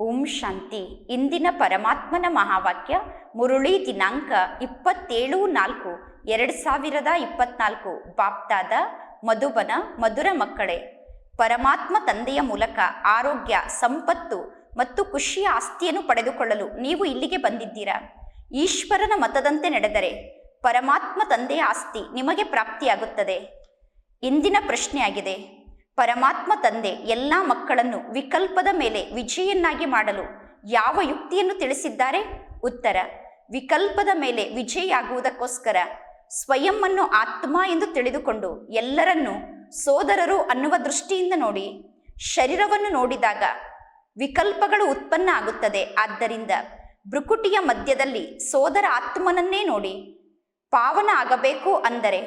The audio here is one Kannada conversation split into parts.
ಓಂ ಶಾಂತಿ. ಇಂದಿನ ಪರಮಾತ್ಮನ ಮಹಾವಾಕ್ಯ, ಮುರುಳಿ ದಿನಾಂಕ ಇಪ್ಪತ್ತೇಳು ನಾಲ್ಕು, ಎರಡು ಸಾವಿರದ ಇಪ್ಪತ್ನಾಲ್ಕು. ಬಾಪ್ತಾದ, ಮಧುಬನ, ಮಧುರ ಮಕ್ಕಳೇ, ಪರಮಾತ್ಮ ತಂದೆಯ ಮೂಲಕ ಆರೋಗ್ಯ, ಸಂಪತ್ತು ಮತ್ತು ಖುಷಿಯ ಆಸ್ತಿಯನ್ನು ಪಡೆದುಕೊಳ್ಳಲು ನೀವು ಇಲ್ಲಿಗೆ ಬಂದಿದ್ದೀರಾ? ಈಶ್ವರನ ಮತದಂತೆ ನಡೆದರೆ ಪರಮಾತ್ಮ ತಂದೆಯ ಆಸ್ತಿ ನಿಮಗೆ ಪ್ರಾಪ್ತಿಯಾಗುತ್ತದೆ. ಇಂದಿನ ಪ್ರಶ್ನೆಯಾಗಿದೆ ಪರಮಾತ್ಮ ತಂದೆ ಎಲ್ಲ ಮಕ್ಕಳನ್ನು ವಿಕಲ್ಪದ ಮೇಲೆ ವಿಜಯನ್ನಾಗಿ ಮಾಡಲು ಯಾವ ಯುಕ್ತಿಯನ್ನು ತಿಳಿಸಿದ್ದಾರೆ? ಉತ್ತರ, ವಿಕಲ್ಪದ ಮೇಲೆ ವಿಜಯಿಯಾಗುವುದಕ್ಕೋಸ್ಕರ ಸ್ವಯಂವನ್ನು ಆತ್ಮ ಎಂದು ತಿಳಿದುಕೊಂಡು ಎಲ್ಲರನ್ನು ಸೋದರರು ಅನ್ನುವ ದೃಷ್ಟಿಯಿಂದ ನೋಡಿ, ಶರೀರವನ್ನು ನೋಡಿದಾಗ ವಿಕಲ್ಪಗಳು ಉತ್ಪನ್ನ ಆಗುತ್ತದೆ. ಆದ್ದರಿಂದ ಭ್ರುಕುಟಿಯ ಮಧ್ಯದಲ್ಲಿ ಸೋದರ ಆತ್ಮನನ್ನೇ ನೋಡಿ, ಪಾವನ ಆಗಬೇಕು ಅಂದರೆ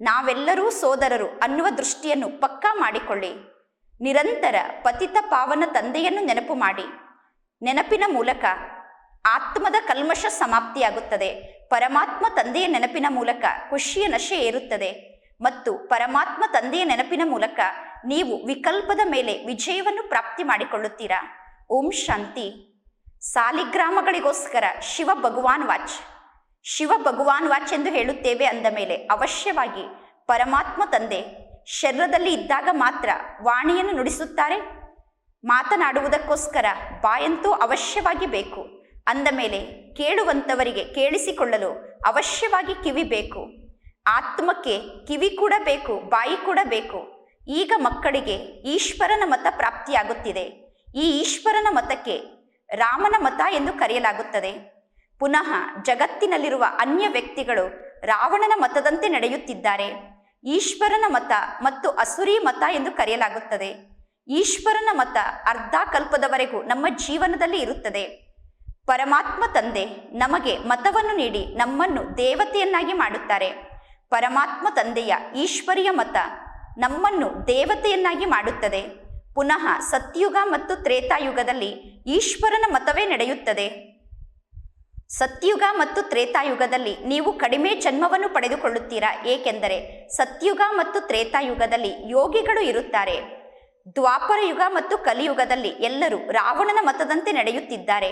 ನಾವೆಲ್ಲರೂ ಸೋದರರು ಅನ್ನುವ ದೃಷ್ಟಿಯನ್ನು ಪಕ್ಕಾ ಮಾಡಿಕೊಳ್ಳಿ. ನಿರಂತರ ಪತಿತ ಪಾವನ ತಂದೆಯನ್ನು ನೆನಪು ಮಾಡಿ. ನೆನಪಿನ ಮೂಲಕ ಆತ್ಮದ ಕಲ್ಮಶ ಸಮಾಪ್ತಿಯಾಗುತ್ತದೆ. ಪರಮಾತ್ಮ ತಂದೆಯ ನೆನಪಿನ ಮೂಲಕ ಖುಷಿಯ ನಶೆ ಏರುತ್ತದೆ. ಮತ್ತು ಪರಮಾತ್ಮ ತಂದೆಯ ನೆನಪಿನ ಮೂಲಕ ನೀವು ವಿಕಲ್ಪದ ಮೇಲೆ ವಿಜಯವನ್ನು ಪ್ರಾಪ್ತಿ ಮಾಡಿಕೊಳ್ಳುತ್ತೀರಾ. ಓಂ ಶಾಂತಿ. ಸಾಲಿಗ್ರಾಮಗಳಿಗೋಸ್ಕರ ಶಿವ ಭಗವಾನ್ ವಾಚ್. ಶಿವ ಭಗವಾನ್ ವಾಚ್ ಎಂದು ಹೇಳುತ್ತೇವೆ ಅಂದ ಮೇಲೆ ಅವಶ್ಯವಾಗಿ ಪರಮಾತ್ಮ ತಂದೆ ಶರೀರದಲ್ಲಿ ಇದ್ದಾಗ ಮಾತ್ರ ವಾಣಿಯನ್ನು ನುಡಿಸುತ್ತಾರೆ? ಮಾತನಾಡುವುದಕ್ಕೋಸ್ಕರ ಬಾಯಂತೂ ಅವಶ್ಯವಾಗಿ ಬೇಕು. ಅಂದ ಮೇಲೆ ಕೇಳುವಂಥವರಿಗೆ ಕೇಳಿಸಿಕೊಳ್ಳಲು ಅವಶ್ಯವಾಗಿ ಕಿವಿ ಬೇಕು. ಆತ್ಮಕ್ಕೆ ಕಿವಿ ಕೂಡ ಬೇಕು, ಬಾಯಿ ಕೂಡ ಬೇಕು. ಈಗ ಮಕ್ಕಳಿಗೆ ಈಶ್ವರನ ಮತ ಪ್ರಾಪ್ತಿಯಾಗುತ್ತಿದೆ. ಈ ಈಶ್ವರನ ಮತಕ್ಕೆ ರಾಮನ ಮತ ಎಂದು ಕರೆಯಲಾಗುತ್ತದೆ. ಪುನಃ ಜಗತ್ತಿನಲ್ಲಿರುವ ಅನ್ಯ ವ್ಯಕ್ತಿಗಳು ರಾವಣನ ಮತದಂತೆ ನಡೆಯುತ್ತಿದ್ದಾರೆ. ಈಶ್ವರನ ಮತ ಮತ್ತು ಅಸುರಿ ಮತ ಎಂದು ಕರೆಯಲಾಗುತ್ತದೆ. ಈಶ್ವರನ ಮತ ಅರ್ಧ ಕಲ್ಪದವರೆಗೂ ನಮ್ಮ ಜೀವನದಲ್ಲಿ ಇರುತ್ತದೆ. ಪರಮಾತ್ಮ ತಂದೆ ನಮಗೆ ಮತವನ್ನು ನೀಡಿ ನಮ್ಮನ್ನು ದೇವತೆಯನ್ನಾಗಿ ಮಾಡುತ್ತಾರೆ. ಪರಮಾತ್ಮ ತಂದೆಯ ಈಶ್ವರಿಯ ಮತ ನಮ್ಮನ್ನು ದೇವತೆಯನ್ನಾಗಿ ಮಾಡುತ್ತದೆ. ಪುನಃ ಸತ್ಯುಗ ಮತ್ತು ತ್ರೇತಾಯುಗದಲ್ಲಿ ಈಶ್ವರನ ಮತವೇ ನಡೆಯುತ್ತದೆ. ಸತ್ಯುಗ ಮತ್ತು ತ್ರೇತಾಯುಗದಲ್ಲಿ ನೀವು ಕಡಿಮೆ ಜನ್ಮವನ್ನು ಪಡೆದುಕೊಳ್ಳುತ್ತೀರಾ? ಏಕೆಂದರೆ ಸತ್ಯುಗ ಮತ್ತು ತ್ರೇತಾಯುಗದಲ್ಲಿ ಯೋಗಿಗಳು ಇರುತ್ತಾರೆ. ದ್ವಾಪರ ಯುಗ ಮತ್ತು ಕಲಿಯುಗದಲ್ಲಿ ಎಲ್ಲರೂ ರಾವಣನ ಮತದಂತೆ ನಡೆಯುತ್ತಿದ್ದಾರೆ.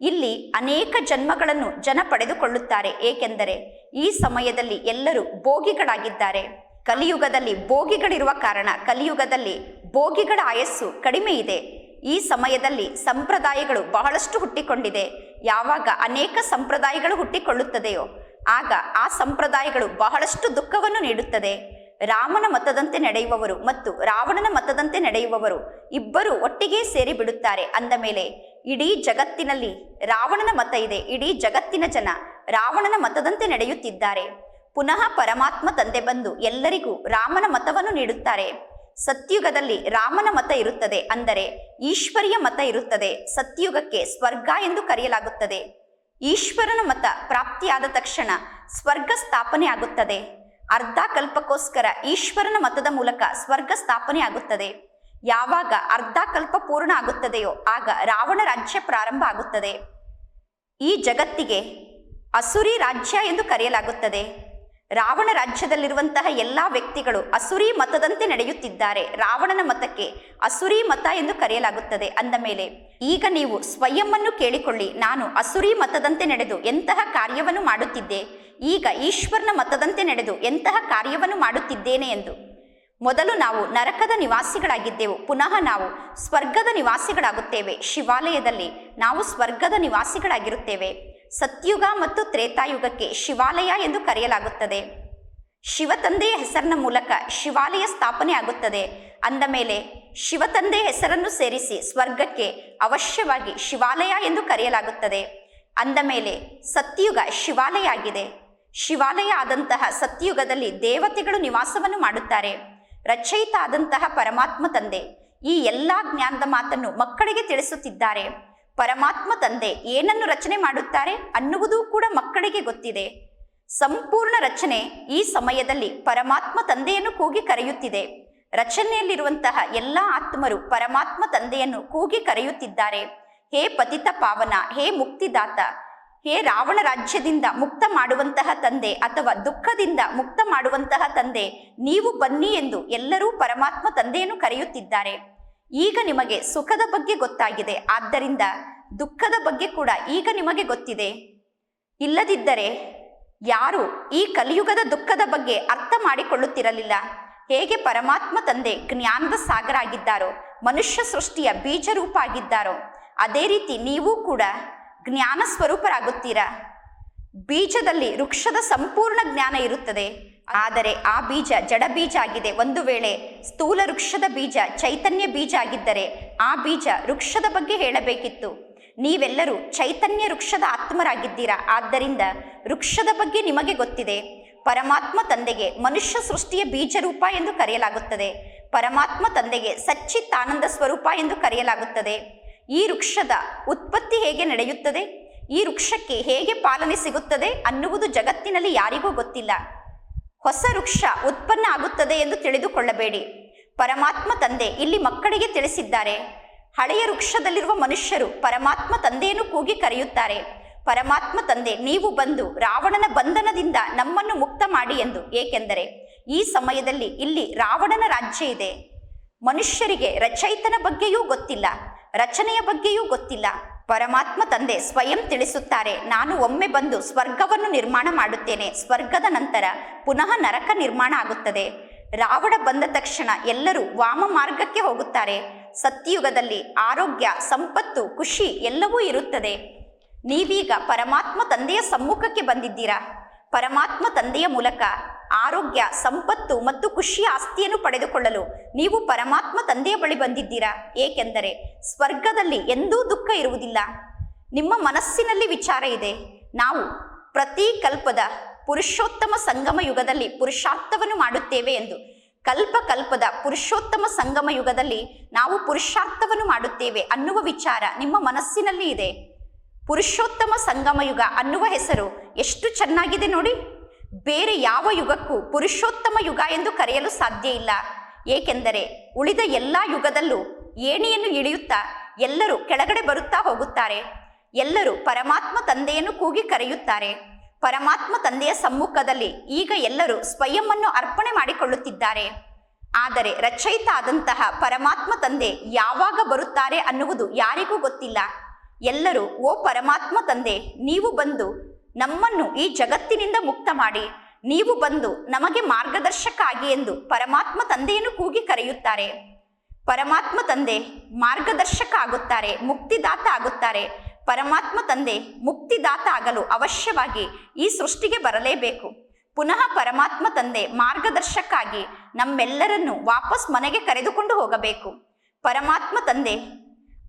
ಇಲ್ಲಿ ಅನೇಕ ಜನ್ಮಗಳನ್ನು ಜನ ಪಡೆದುಕೊಳ್ಳುತ್ತಾರೆ. ಏಕೆಂದರೆ ಈ ಸಮಯದಲ್ಲಿ ಎಲ್ಲರೂ ಭೋಗಿಗಳಾಗಿದ್ದಾರೆ. ಕಲಿಯುಗದಲ್ಲಿ ಭೋಗಿಗಳಿರುವ ಕಾರಣ ಕಲಿಯುಗದಲ್ಲಿ ಭೋಗಿಗಳ ಆಯಸ್ಸು ಕಡಿಮೆ ಇದೆ. ಈ ಸಮಯದಲ್ಲಿ ಸಂಪ್ರದಾಯಗಳು ಬಹಳಷ್ಟು ಹುಟ್ಟಿಕೊಂಡಿದೆ. ಯಾವಾಗ ಅನೇಕ ಸಂಪ್ರದಾಯಗಳು ಹುಟ್ಟಿಕೊಳ್ಳುತ್ತದೆಯೋ, ಆಗ ಆ ಸಂಪ್ರದಾಯಗಳು ಬಹಳಷ್ಟು ದುಃಖವನ್ನು ನೀಡುತ್ತದೆ. ರಾಮನ ಮತದಂತೆ ನಡೆಯುವವರು ಮತ್ತು ರಾವಣನ ಮತದಂತೆ ನಡೆಯುವವರು ಇಬ್ಬರು ಒಟ್ಟಿಗೆ ಸೇರಿ ಬಿಡುತ್ತಾರೆ. ಅಂದ ಮೇಲೆ, ಇಡೀ ಜಗತ್ತಿನಲ್ಲಿ ರಾವಣನ ಮತ ಇದೆ. ಇಡೀ ಜಗತ್ತಿನ ಜನ ರಾವಣನ ಮತದಂತೆ ನಡೆಯುತ್ತಿದ್ದಾರೆ. ಪುನಃ ಪರಮಾತ್ಮ ತಂದೆ ಬಂದು ಎಲ್ಲರಿಗೂ ರಾಮನ ಮತವನ್ನು ನೀಡುತ್ತಾರೆ. ಸತ್ಯುಗದಲ್ಲಿ ರಾಮನ ಮತ ಇರುತ್ತದೆ ಅಂದರೆ ಈಶ್ವರಿಯ ಮತ ಇರುತ್ತದೆ. ಸತ್ಯುಗಕ್ಕೆ ಸ್ವರ್ಗ ಎಂದು ಕರೆಯಲಾಗುತ್ತದೆ. ಈಶ್ವರನ ಮತ ಪ್ರಾಪ್ತಿಯಾದ ತಕ್ಷಣ ಸ್ವರ್ಗ ಸ್ಥಾಪನೆ ಆಗುತ್ತದೆ. ಅರ್ಧ ಕಲ್ಪಕ್ಕೋಸ್ಕರ ಈಶ್ವರನ ಮತದ ಮೂಲಕ ಸ್ವರ್ಗ ಸ್ಥಾಪನೆ ಆಗುತ್ತದೆ. ಯಾವಾಗ ಅರ್ಧ ಕಲ್ಪ ಪೂರ್ಣ ಆಗುತ್ತದೆಯೋ ಆಗ ರಾವಣ ರಾಜ್ಯ ಪ್ರಾರಂಭ ಆಗುತ್ತದೆ. ಈ ಜಗತ್ತಿಗೆ ಅಸುರಿ ರಾಜ್ಯ ಎಂದು ಕರೆಯಲಾಗುತ್ತದೆ. ರಾವಣ ರಾಜ್ಯದಲ್ಲಿರುವಂತಹ ಎಲ್ಲ ವ್ಯಕ್ತಿಗಳು ಅಸುರಿ ಮತದಂತೆ ನಡೆಯುತ್ತಿದ್ದಾರೆ. ರಾವಣನ ಮತಕ್ಕೆ ಅಸುರಿ ಮತ ಎಂದು ಕರೆಯಲಾಗುತ್ತದೆ. ಅಂದ ಮೇಲೆ, ಈಗ ನೀವು ಸ್ವಯಂವನ್ನು ಕೇಳಿಕೊಳ್ಳಿ. ನಾನು ಅಸುರಿ ಮತದಂತೆ ನಡೆದು ಎಂತಹ ಕಾರ್ಯವನ್ನು ಮಾಡುತ್ತಿದ್ದೆ? ಈಗ ಈಶ್ವರನ ಮತದಂತೆ ನಡೆದು ಎಂತಹ ಕಾರ್ಯವನ್ನು ಮಾಡುತ್ತಿದ್ದೇನೆ ಎಂದು. ಮೊದಲು ನಾವು ನರಕದ ನಿವಾಸಿಗಳಾಗಿದ್ದೆವು. ಪುನಃ ನಾವು ಸ್ವರ್ಗದ ನಿವಾಸಿಗಳಾಗುತ್ತೇವೆ. ಶಿವಾಲಯದಲ್ಲಿ ನಾವು ಸ್ವರ್ಗದ ನಿವಾಸಿಗಳಾಗಿರುತ್ತೇವೆ. ಸತ್ಯುಗ ಮತ್ತು ತ್ರೇತಾಯುಗಕ್ಕೆ ಶಿವಾಲಯ ಎಂದು ಕರೆಯಲಾಗುತ್ತದೆ. ಶಿವತಂದೆಯ ಹೆಸರಿನ ಮೂಲಕ ಶಿವಾಲಯ ಸ್ಥಾಪನೆ ಆಗುತ್ತದೆ. ಅಂದ ಮೇಲೆ ಶಿವತಂದೆಯ ಹೆಸರನ್ನು ಸೇರಿಸಿ ಸ್ವರ್ಗಕ್ಕೆ ಅವಶ್ಯವಾಗಿ ಶಿವಾಲಯ ಎಂದು ಕರೆಯಲಾಗುತ್ತದೆ. ಅಂದ ಮೇಲೆ, ಸತ್ಯುಗ ಶಿವಾಲಯ ಆಗಿದೆ. ಶಿವಾಲಯ ಆದಂತಹ ಸತ್ಯುಗದಲ್ಲಿ ದೇವತೆಗಳು ನಿವಾಸವನ್ನು ಮಾಡುತ್ತಾರೆ. ರಚಯಿತ ಆದಂತಹ ಪರಮಾತ್ಮ ತಂದೆ ಈ ಎಲ್ಲ ಜ್ಞಾನದ ಮಾತನ್ನು ಮಕ್ಕಳಿಗೆ ತಿಳಿಸುತ್ತಿದ್ದಾರೆ. ಪರಮಾತ್ಮ ತಂದೆ ಏನನ್ನು ರಚನೆ ಮಾಡುತ್ತಾರೆ ಅನ್ನುವುದೂ ಕೂಡ ಮಕ್ಕಳಿಗೆ ಗೊತ್ತಿದೆ. ಸಂಪೂರ್ಣ ರಚನೆ ಈ ಸಮಯದಲ್ಲಿ ಪರಮಾತ್ಮ ತಂದೆಯನ್ನು ಕೂಗಿ ಕರೆಯುತ್ತಿದೆ. ರಚನೆಯಲ್ಲಿರುವಂತಹ ಎಲ್ಲ ಆತ್ಮರು ಪರಮಾತ್ಮ ತಂದೆಯನ್ನು ಕೂಗಿ ಕರೆಯುತ್ತಿದ್ದಾರೆ. ಹೇ ಪತಿತ ಪಾವನ, ಹೇ ಮುಕ್ತಿದಾತ, ಹೇ ರಾವಣ ರಾಜ್ಯದಿಂದ ಮುಕ್ತ ಮಾಡುವಂತಹ ತಂದೆ ಅಥವಾ ದುಃಖದಿಂದ ಮುಕ್ತ ಮಾಡುವಂತಹ ತಂದೆ, ನೀವು ಬನ್ನಿ ಎಂದು ಎಲ್ಲರೂ ಪರಮಾತ್ಮ ತಂದೆಯನ್ನು ಕರೆಯುತ್ತಿದ್ದಾರೆ. ಈಗ ನಿಮಗೆ ಸುಖದ ಬಗ್ಗೆ ಗೊತ್ತಾಗಿದೆ. ಆದ್ದರಿಂದ ದುಃಖದ ಬಗ್ಗೆ ಕೂಡ ಈಗ ನಿಮಗೆ ಗೊತ್ತಿದೆ. ಇಲ್ಲದಿದ್ದರೆ ಯಾರು ಈ ಕಲಿಯುಗದ ದುಃಖದ ಬಗ್ಗೆ ಅರ್ಥ ಮಾಡಿಕೊಳ್ಳುತ್ತಿರಲಿಲ್ಲ. ಹೇಗೆ ಪರಮಾತ್ಮ ತಂದೆ ಜ್ಞಾನದ ಸಾಗರ ಆಗಿದ್ದಾರೋ, ಮನುಷ್ಯ ಸೃಷ್ಟಿಯ ಬೀಜ ರೂಪ ಆಗಿದ್ದಾರೋ, ಅದೇ ರೀತಿ ನೀವು ಕೂಡ ಜ್ಞಾನ ಸ್ವರೂಪರಾಗುತ್ತೀರಾ? ಬೀಜದಲ್ಲಿ ವೃಕ್ಷದ ಸಂಪೂರ್ಣ ಜ್ಞಾನ ಇರುತ್ತದೆ. ಆದರೆ ಆ ಬೀಜ ಜಡ ಬೀಜ ಆಗಿದೆ. ಒಂದು ವೇಳೆ ಸ್ಥೂಲ ವೃಕ್ಷದ ಬೀಜ ಚೈತನ್ಯ ಬೀಜ ಆಗಿದ್ದರೆ ಆ ಬೀಜ ವೃಕ್ಷದ ಬಗ್ಗೆ ಹೇಳಬೇಕಿತ್ತು. ನೀವೆಲ್ಲರೂ ಚೈತನ್ಯ ವೃಕ್ಷದ ಆತ್ಮರಾಗಿದ್ದೀರಾ? ಆದ್ದರಿಂದ ವೃಕ್ಷದ ಬಗ್ಗೆ ನಿಮಗೆ ಗೊತ್ತಿದೆ. ಪರಮಾತ್ಮ ತಂದೆಗೆ ಮನುಷ್ಯ ಸೃಷ್ಟಿಯ ಬೀಜ ರೂಪ ಎಂದು ಕರೆಯಲಾಗುತ್ತದೆ. ಪರಮಾತ್ಮ ತಂದೆಗೆ ಸಚ್ಚಿತ್ತಾನಂದ ಸ್ವರೂಪ ಎಂದು ಕರೆಯಲಾಗುತ್ತದೆ. ಈ ವೃಕ್ಷದ ಉತ್ಪತ್ತಿ ಹೇಗೆ ನಡೆಯುತ್ತದೆ? ಈ ವೃಕ್ಷಕ್ಕೆ ಹೇಗೆ ಪಾಲನೆ ಸಿಗುತ್ತದೆ ಅನ್ನುವುದು ಜಗತ್ತಿನಲ್ಲಿ ಯಾರಿಗೂ ಗೊತ್ತಿಲ್ಲ. ಹೊಸ ವೃಕ್ಷ ಉತ್ಪನ್ನ ಆಗುತ್ತದೆ ಎಂದು ತಿಳಿದುಕೊಳ್ಳಬೇಡಿ. ಪರಮಾತ್ಮ ತಂದೆ ಇಲ್ಲಿ ಮಕ್ಕಳಿಗೆ ತಿಳಿಸಿದ್ದಾರೆ. ಹಳೆಯ ವೃಕ್ಷದಲ್ಲಿರುವ ಮನುಷ್ಯರು ಪರಮಾತ್ಮ ತಂದೆಯನ್ನು ಕೂಗಿ ಕರೆಯುತ್ತಾರೆ. ಪರಮಾತ್ಮ ತಂದೆ, ನೀವು ಬಂದು ರಾವಣನ ಬಂಧನದಿಂದ ನಮ್ಮನ್ನು ಮುಕ್ತ ಮಾಡಿ ಎಂದು. ಏಕೆಂದರೆ ಈ ಸಮಯದಲ್ಲಿ ಇಲ್ಲಿ ರಾವಣನ ರಾಜ್ಯ ಇದೆ. ಮನುಷ್ಯರಿಗೆ ರಚಯಿತನ ಬಗ್ಗೆಯೂ ಗೊತ್ತಿಲ್ಲ. ರಚನೆಯ ಬಗ್ಗೆಯೂ ಗೊತ್ತಿಲ್ಲ. ಪರಮಾತ್ಮ ತಂದೆ ಸ್ವಯಂ ತಿಳಿಸುತ್ತಾರೆ. ನಾನು ಒಮ್ಮೆ ಬಂದು ಸ್ವರ್ಗವನ್ನು ನಿರ್ಮಾಣ ಮಾಡುತ್ತೇನೆ. ಸ್ವರ್ಗದ ನಂತರ ಪುನಃ ನರಕ ನಿರ್ಮಾಣ ಆಗುತ್ತದೆ. ರಾವಣ ಬಂದ ತಕ್ಷಣ ಎಲ್ಲರೂ ವಾಮ ಮಾರ್ಗಕ್ಕೆ ಹೋಗುತ್ತಾರೆ. ಸತ್ಯಯುಗದಲ್ಲಿ ಆರೋಗ್ಯ, ಸಂಪತ್ತು, ಖುಷಿ ಎಲ್ಲವೂ ಇರುತ್ತದೆ. ನೀವೀಗ ಪರಮಾತ್ಮ ತಂದೆಯ ಸಮ್ಮುಖಕ್ಕೆ ಬಂದಿದ್ದೀರಾ? ಪರಮಾತ್ಮ ತಂದೆಯ ಮೂಲಕ ಆರೋಗ್ಯ, ಸಂಪತ್ತು ಮತ್ತು ಖುಷಿಯ ಆಸ್ತಿಯನ್ನು ಪಡೆದುಕೊಳ್ಳಲು ನೀವು ಪರಮಾತ್ಮ ತಂದೆಯ ಬಳಿ ಬಂದಿದ್ದೀರಾ? ಏಕೆಂದರೆ ಸ್ವರ್ಗದಲ್ಲಿ ಎಂದೂ ದುಃಖ ಇರುವುದಿಲ್ಲ. ನಿಮ್ಮ ಮನಸ್ಸಿನಲ್ಲಿ ವಿಚಾರ ಇದೆ. ನಾವು ಪ್ರತಿ ಕಲ್ಪದ ಪುರುಷೋತ್ತಮ ಸಂಗಮ ಯುಗದಲ್ಲಿ ಪುರುಷಾರ್ಥವನ್ನು ಮಾಡುತ್ತೇವೆ ಎಂದು ಕಲ್ಪ ಕಲ್ಪದ ಪುರುಷೋತ್ತಮ ಸಂಗಮ ಯುಗದಲ್ಲಿ ನಾವು ಪುರುಷಾರ್ಥವನ್ನು ಮಾಡುತ್ತೇವೆ ಅನ್ನುವ ವಿಚಾರ ನಿಮ್ಮ ಮನಸ್ಸಿನಲ್ಲಿ ಇದೆ. ಪುರುಷೋತ್ತಮ ಸಂಗಮ ಯುಗ ಅನ್ನುವ ಹೆಸರು ಎಷ್ಟು ಚೆನ್ನಾಗಿದೆ ನೋಡಿ. ಬೇರೆ ಯಾವ ಯುಗಕ್ಕೂ ಪುರುಷೋತ್ತಮ ಯುಗ ಎಂದು ಕರೆಯಲು ಸಾಧ್ಯ ಇಲ್ಲ. ಏಕೆಂದರೆ ಉಳಿದ ಎಲ್ಲ ಯುಗದಲ್ಲೂ ಏಣಿಯನ್ನು ಇಳಿಯುತ್ತಾ ಎಲ್ಲರೂ ಕೆಳಗಡೆ ಬರುತ್ತಾ ಹೋಗುತ್ತಾರೆ. ಎಲ್ಲರೂ ಪರಮಾತ್ಮ ತಂದೆಯನ್ನು ಕೂಗಿ ಕರೆಯುತ್ತಾರೆ. ಪರಮಾತ್ಮ ತಂದೆಯ ಸಮ್ಮುಖದಲ್ಲಿ ಈಗ ಎಲ್ಲರೂ ಸ್ವಯಂ ಅರ್ಪಣೆ ಮಾಡಿಕೊಳ್ಳುತ್ತಿದ್ದಾರೆ. ಆದರೆ ರಚಯಿತ ಆದಂತಹ ಪರಮಾತ್ಮ ತಂದೆ ಯಾವಾಗ ಬರುತ್ತಾರೆ ಅನ್ನುವುದು ಯಾರಿಗೂ ಗೊತ್ತಿಲ್ಲ. ಎಲ್ಲರೂ, ಓ ಪರಮಾತ್ಮ ತಂದೆ, ನೀವು ಬಂದು ನಮ್ಮನ್ನು ಈ ಜಗತ್ತಿನಿಂದ ಮುಕ್ತ ಮಾಡಿ. ನೀವು ಬಂದು ನಮಗೆ ಮಾರ್ಗದರ್ಶಕ ಆಗಿ ಎಂದು ಪರಮಾತ್ಮ ತಂದೆಯನ್ನು ಕೂಗಿ ಕರೆಯುತ್ತಾರೆ. ಪರಮಾತ್ಮ ತಂದೆ ಮಾರ್ಗದರ್ಶಕ ಆಗುತ್ತಾರೆ, ಮುಕ್ತಿದಾತ ಆಗುತ್ತಾರೆ. ಪರಮಾತ್ಮ ತಂದೆ ಮುಕ್ತಿದಾತ ಆಗಲು ಅವಶ್ಯವಾಗಿ ಈ ಸೃಷ್ಟಿಗೆ ಬರಲೇಬೇಕು. ಪುನಃ ಪರಮಾತ್ಮ ತಂದೆ ಮಾರ್ಗದರ್ಶಕ ಆಗಿ ನಮ್ಮೆಲ್ಲರನ್ನು ವಾಪಸ್ ಮನೆಗೆ ಕರೆದುಕೊಂಡು ಹೋಗಬೇಕು. ಪರಮಾತ್ಮ ತಂದೆ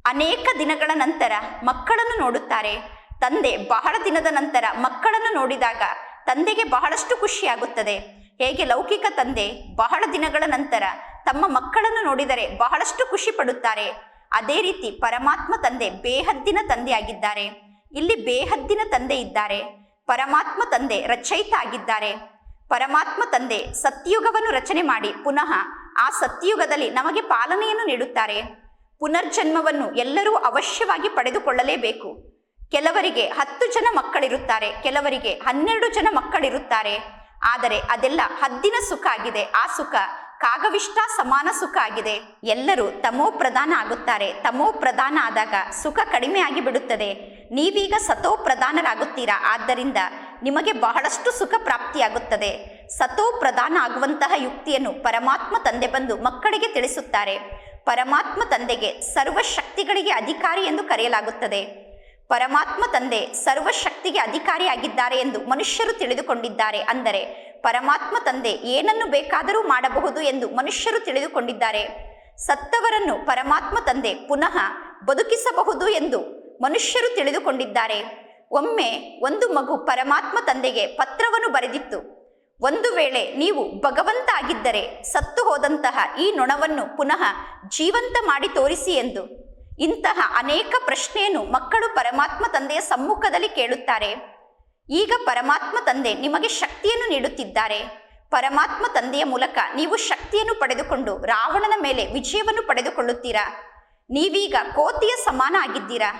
ಅನೇಕ ದಿನಗಳ ನಂತರ ಮಕ್ಕಳನ್ನು ನೋಡುತ್ತಾರೆ. ತಂದೆ ಬಹಳ ದಿನದ ನಂತರ ಮಕ್ಕಳನ್ನು ನೋಡಿದಾಗ ತಂದೆಗೆ ಬಹಳಷ್ಟು ಖುಷಿಯಾಗುತ್ತದೆ. ಹೇಗೆ ಲೌಕಿಕ ತಂದೆ ಬಹಳ ದಿನಗಳ ನಂತರ ತಮ್ಮ ಮಕ್ಕಳನ್ನು ನೋಡಿದರೆ ಬಹಳಷ್ಟು ಖುಷಿ ಪಡುತ್ತಾರೆ. ಅದೇ ರೀತಿ ಪರಮಾತ್ಮ ತಂದೆ ಬೇಹದ್ದಿನ ತಂದೆಯಾಗಿದ್ದಾರೆ. ಇಲ್ಲಿ ಬೇಹದ್ದಿನ ತಂದೆ ಇದ್ದಾರೆ. ಪರಮಾತ್ಮ ತಂದೆ ರಚಯಿತ ಆಗಿದ್ದಾರೆ. ಪರಮಾತ್ಮ ತಂದೆ ಸತ್ಯುಗವನ್ನು ರಚನೆ ಮಾಡಿ ಪುನಃ ಆ ಸತ್ಯುಗದಲ್ಲಿ ನಮಗೆ ಪಾಲನೆಯನ್ನು ನೀಡುತ್ತಾರೆ. ಪುನರ್ಜನ್ಮವನ್ನು ಎಲ್ಲರೂ ಅವಶ್ಯವಾಗಿ ಪಡೆದುಕೊಳ್ಳಲೇಬೇಕು. ಕೆಲವರಿಗೆ ಹತ್ತು ಜನ ಮಕ್ಕಳಿರುತ್ತಾರೆ, ಕೆಲವರಿಗೆ ಹನ್ನೆರಡು ಜನ ಮಕ್ಕಳಿರುತ್ತಾರೆ. ಆದರೆ ಅದೆಲ್ಲ ಹದ್ದಿನ ಸುಖ ಆಗಿದೆ. ಆ ಸುಖ ಕಾಗವಿಷ್ಟ ಸಮಾನ ಸುಖ ಆಗಿದೆ. ಎಲ್ಲರೂ ತಮೋ ಪ್ರಧಾನ ಆಗುತ್ತಾರೆ. ತಮೋ ಪ್ರಧಾನ ಆದಾಗ ಸುಖ ಕಡಿಮೆ ಆಗಿ ಬಿಡುತ್ತದೆ ನೀವೀಗ ಸತೋ ಪ್ರಧಾನರಾಗುತ್ತೀರಾ? ಆದ್ದರಿಂದ ನಿಮಗೆ ಬಹಳಷ್ಟು ಸುಖ ಪ್ರಾಪ್ತಿಯಾಗುತ್ತದೆ. ಸತೋ ಪ್ರಧಾನ ಆಗುವಂತಹ ಯುಕ್ತಿಯನ್ನು ಪರಮಾತ್ಮ ತಂದೆ ಬಂದು ಮಕ್ಕಳಿಗೆ ತಿಳಿಸುತ್ತಾರೆ. ಪರಮಾತ್ಮ ತಂದೆಗೆ ಸರ್ವಶಕ್ತಿಗಳಿಗೆ ಅಧಿಕಾರಿ ಎಂದು ಕರೆಯಲಾಗುತ್ತದೆ. ಪರಮಾತ್ಮ ತಂದೆ ಸರ್ವಶಕ್ತಿಗೆ ಅಧಿಕಾರಿಯಾಗಿದ್ದಾರೆ ಎಂದು ಮನುಷ್ಯರು ತಿಳಿದುಕೊಂಡಿದ್ದಾರೆ ಅಂದರೆ ಪರಮಾತ್ಮ ತಂದೆ ಏನನ್ನು ಬೇಕಾದರೂ ಮಾಡಬಹುದು ಎಂದು ಮನುಷ್ಯರು ತಿಳಿದುಕೊಂಡಿದ್ದಾರೆ. ಸತ್ತವರನ್ನು ಪರಮಾತ್ಮ ತಂದೆ ಪುನಃ ಬದುಕಿಸಬಹುದು ಎಂದು ಮನುಷ್ಯರು ತಿಳಿದುಕೊಂಡಿದ್ದಾರೆ. ಒಮ್ಮೆ ಒಂದು ಮಗು ಪರಮಾತ್ಮ ತಂದೆಗೆ ಪತ್ರವನ್ನು ಬರೆದಿತ್ತು. ಒಂದು ವೇಳೆ ನೀವು ಭಗವಂತ ಆಗಿದ್ದರೆ ಸತ್ತು ಹೋದಂತಹ ಈ ನೊಣವನ್ನು ಪುನಃ ಜೀವಂತ ಮಾಡಿ ತೋರಿಸಿ ಎಂದು ಇಂತಹ ಅನೇಕ ಪ್ರಶ್ನೆಯನ್ನು ಮಕ್ಕಳು ಪರಮಾತ್ಮ ತಂದೆಯ ಸಮ್ಮುಖದಲ್ಲಿ ಕೇಳುತ್ತಾರೆ. ಈಗ ಪರಮಾತ್ಮ ತಂದೆ ನಿಮಗೆ ಶಕ್ತಿಯನ್ನು ನೀಡುತ್ತಿದ್ದಾರೆ. ಪರಮಾತ್ಮ ತಂದೆಯ ಮೂಲಕ ನೀವು ಶಕ್ತಿಯನ್ನು ಪಡೆದುಕೊಂಡು ರಾವಣನ ಮೇಲೆ ವಿಜಯವನ್ನು ಪಡೆದುಕೊಳ್ಳುತ್ತೀರಾ? ನೀವೀಗ ಕೋತಿಯ ಸಮಾನ ಆಗಿದ್ದೀರಾ?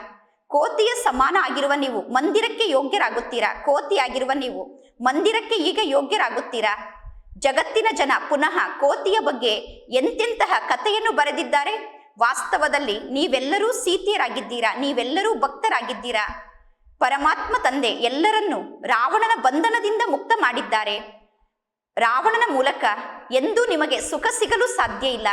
ಕೋತಿಯ ಸಮಾನ ಆಗಿರುವ ನೀವು ಮಂದಿರಕ್ಕೆ ಯೋಗ್ಯರಾಗುತ್ತೀರಾ? ಕೋತಿಯಾಗಿರುವ ನೀವು ಮಂದಿರಕ್ಕೆ ಈಗ ಯೋಗ್ಯರಾಗುತ್ತೀರಾ? ಜಗತ್ತಿನ ಜನ ಪುನಃ ಕೋತಿಯ ಬಗ್ಗೆ ಎಂತೆಂತಹ ಕಥೆಯನ್ನು ಬರೆದಿದ್ದಾರೆ? ವಾಸ್ತವದಲ್ಲಿ ನೀವೆಲ್ಲರೂ ಸೀತಿಯರಾಗಿದ್ದೀರಾ? ನೀವೆಲ್ಲರೂ ಭಕ್ತರಾಗಿದ್ದೀರಾ? ಪರಮಾತ್ಮ ತಂದೆ ಎಲ್ಲರನ್ನೂ ರಾವಣನ ಬಂಧನದಿಂದ ಮುಕ್ತ ಮಾಡಿದ್ದಾರೆ. ರಾವಣನ ಮೂಲಕ ಎಂದೂ ನಿಮಗೆ ಸುಖ ಸಿಗಲು ಸಾಧ್ಯ ಇಲ್ಲ.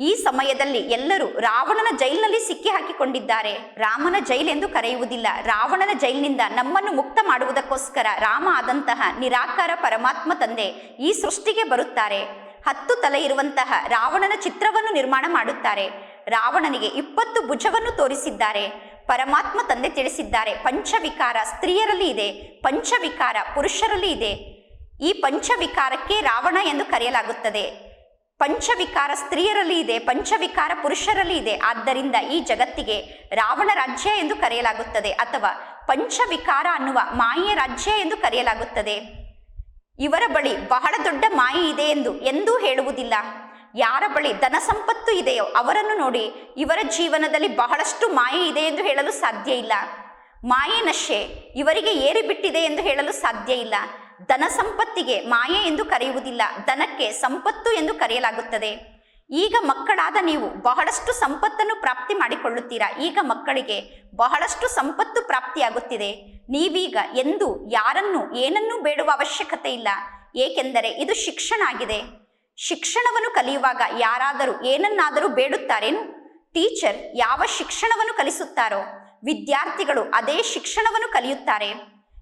ಈ ಸಮಯದಲ್ಲಿ ಎಲ್ಲರೂ ರಾವಣನ ಜೈಲಿನಲ್ಲಿ ಸಿಕ್ಕಿ ಹಾಕಿಕೊಂಡಿದ್ದಾರೆ. ರಾಮನ ಜೈಲ್ ಎಂದು ಕರೆಯುವುದಿಲ್ಲ. ರಾವಣನ ಜೈಲಿನಿಂದ ನಮ್ಮನ್ನು ಮುಕ್ತ ಮಾಡುವುದಕ್ಕೋಸ್ಕರ ರಾಮ ಆದಂತಹ ನಿರಾಕಾರ ಪರಮಾತ್ಮ ತಂದೆ ಈ ಸೃಷ್ಟಿಗೆ ಬರುತ್ತಾರೆ. ಹತ್ತು ತಲೆ ಇರುವಂತಹ ರಾವಣನ ಚಿತ್ರವನ್ನು ನಿರ್ಮಾಣ ಮಾಡುತ್ತಾರೆ. ರಾವಣನಿಗೆ ಇಪ್ಪತ್ತು ಭುಜವನ್ನು ತೋರಿಸಿದ್ದಾರೆ. ಪರಮಾತ್ಮ ತಂದೆ ತಿಳಿಸಿದ್ದಾರೆ, ಪಂಚವಿಕಾರ ಸ್ತ್ರೀಯರಲ್ಲಿ ಇದೆ, ಪಂಚವಿಕಾರ ಪುರುಷರಲ್ಲಿ ಇದೆ. ಈ ಪಂಚವಿಕಾರಕ್ಕೆ ರಾವಣ ಎಂದು ಕರೆಯಲಾಗುತ್ತದೆ. ಪಂಚವಿಕಾರ ಸ್ತ್ರೀಯರಲ್ಲಿ ಇದೆ, ಪಂಚವಿಕಾರ ಪುರುಷರಲ್ಲಿ ಇದೆ. ಆದ್ದರಿಂದ ಈ ಜಗತ್ತಿಗೆ ರಾವಣ ರಾಜ್ಯ ಎಂದು ಕರೆಯಲಾಗುತ್ತದೆ ಅಥವಾ ಪಂಚವಿಕಾರ ಅನ್ನುವ ಮಾಯೆಯ ರಾಜ್ಯ ಎಂದು ಕರೆಯಲಾಗುತ್ತದೆ. ಇವರ ಬಳಿ ಬಹಳ ದೊಡ್ಡ ಮಾಯೆ ಇದೆ ಎಂದು ಎಂದೂ ಹೇಳುವುದಿಲ್ಲ. ಯಾರ ಬಳಿ ಧನ ಸಂಪತ್ತು ಇದೆಯೋ ಅವರನ್ನು ನೋಡಿ ಇವರ ಜೀವನದಲ್ಲಿ ಬಹಳಷ್ಟು ಮಾಯೆ ಇದೆ ಎಂದು ಹೇಳಲು ಸಾಧ್ಯ ಇಲ್ಲ. ಮಾಯೆ ನಶೆ ಇವರಿಗೆ ಏರಿಬಿಟ್ಟಿದೆ ಎಂದು ಹೇಳಲು ಸಾಧ್ಯ ಇಲ್ಲ. ಧನ ಸಂಪತ್ತಿಗೆ ಮಾಯೆ ಎಂದು ಕರೆಯುವುದಿಲ್ಲ, ಧನಕ್ಕೆ ಸಂಪತ್ತು ಎಂದು ಕರೆಯಲಾಗುತ್ತದೆ. ಈಗ ಮಕ್ಕಳಾದ ನೀವು ಬಹಳಷ್ಟು ಸಂಪತ್ತನ್ನು ಪ್ರಾಪ್ತಿ ಮಾಡಿಕೊಳ್ಳುತ್ತೀರಾ? ಈಗ ಮಕ್ಕಳಿಗೆ ಬಹಳಷ್ಟು ಸಂಪತ್ತು ಪ್ರಾಪ್ತಿಯಾಗುತ್ತಿದೆ. ನೀವೀಗ ಎಂದು ಯಾರನ್ನು ಏನನ್ನೂ ಬೇಡುವ ಅವಶ್ಯಕತೆ ಇಲ್ಲ. ಏಕೆಂದರೆ ಇದು ಶಿಕ್ಷಣ ಆಗಿದೆ. ಶಿಕ್ಷಣವನ್ನು ಕಲಿಯುವಾಗ ಯಾರಾದರೂ ಏನನ್ನಾದರೂ ಬೇಡುತ್ತಾರೇನು? ಟೀಚರ್ ಯಾವ ಶಿಕ್ಷಣವನ್ನು ಕಲಿಸುತ್ತಾರೋ? ವಿದ್ಯಾರ್ಥಿಗಳು ಅದೇ ಶಿಕ್ಷಣವನ್ನು ಕಲಿಯುತ್ತಾರೆ.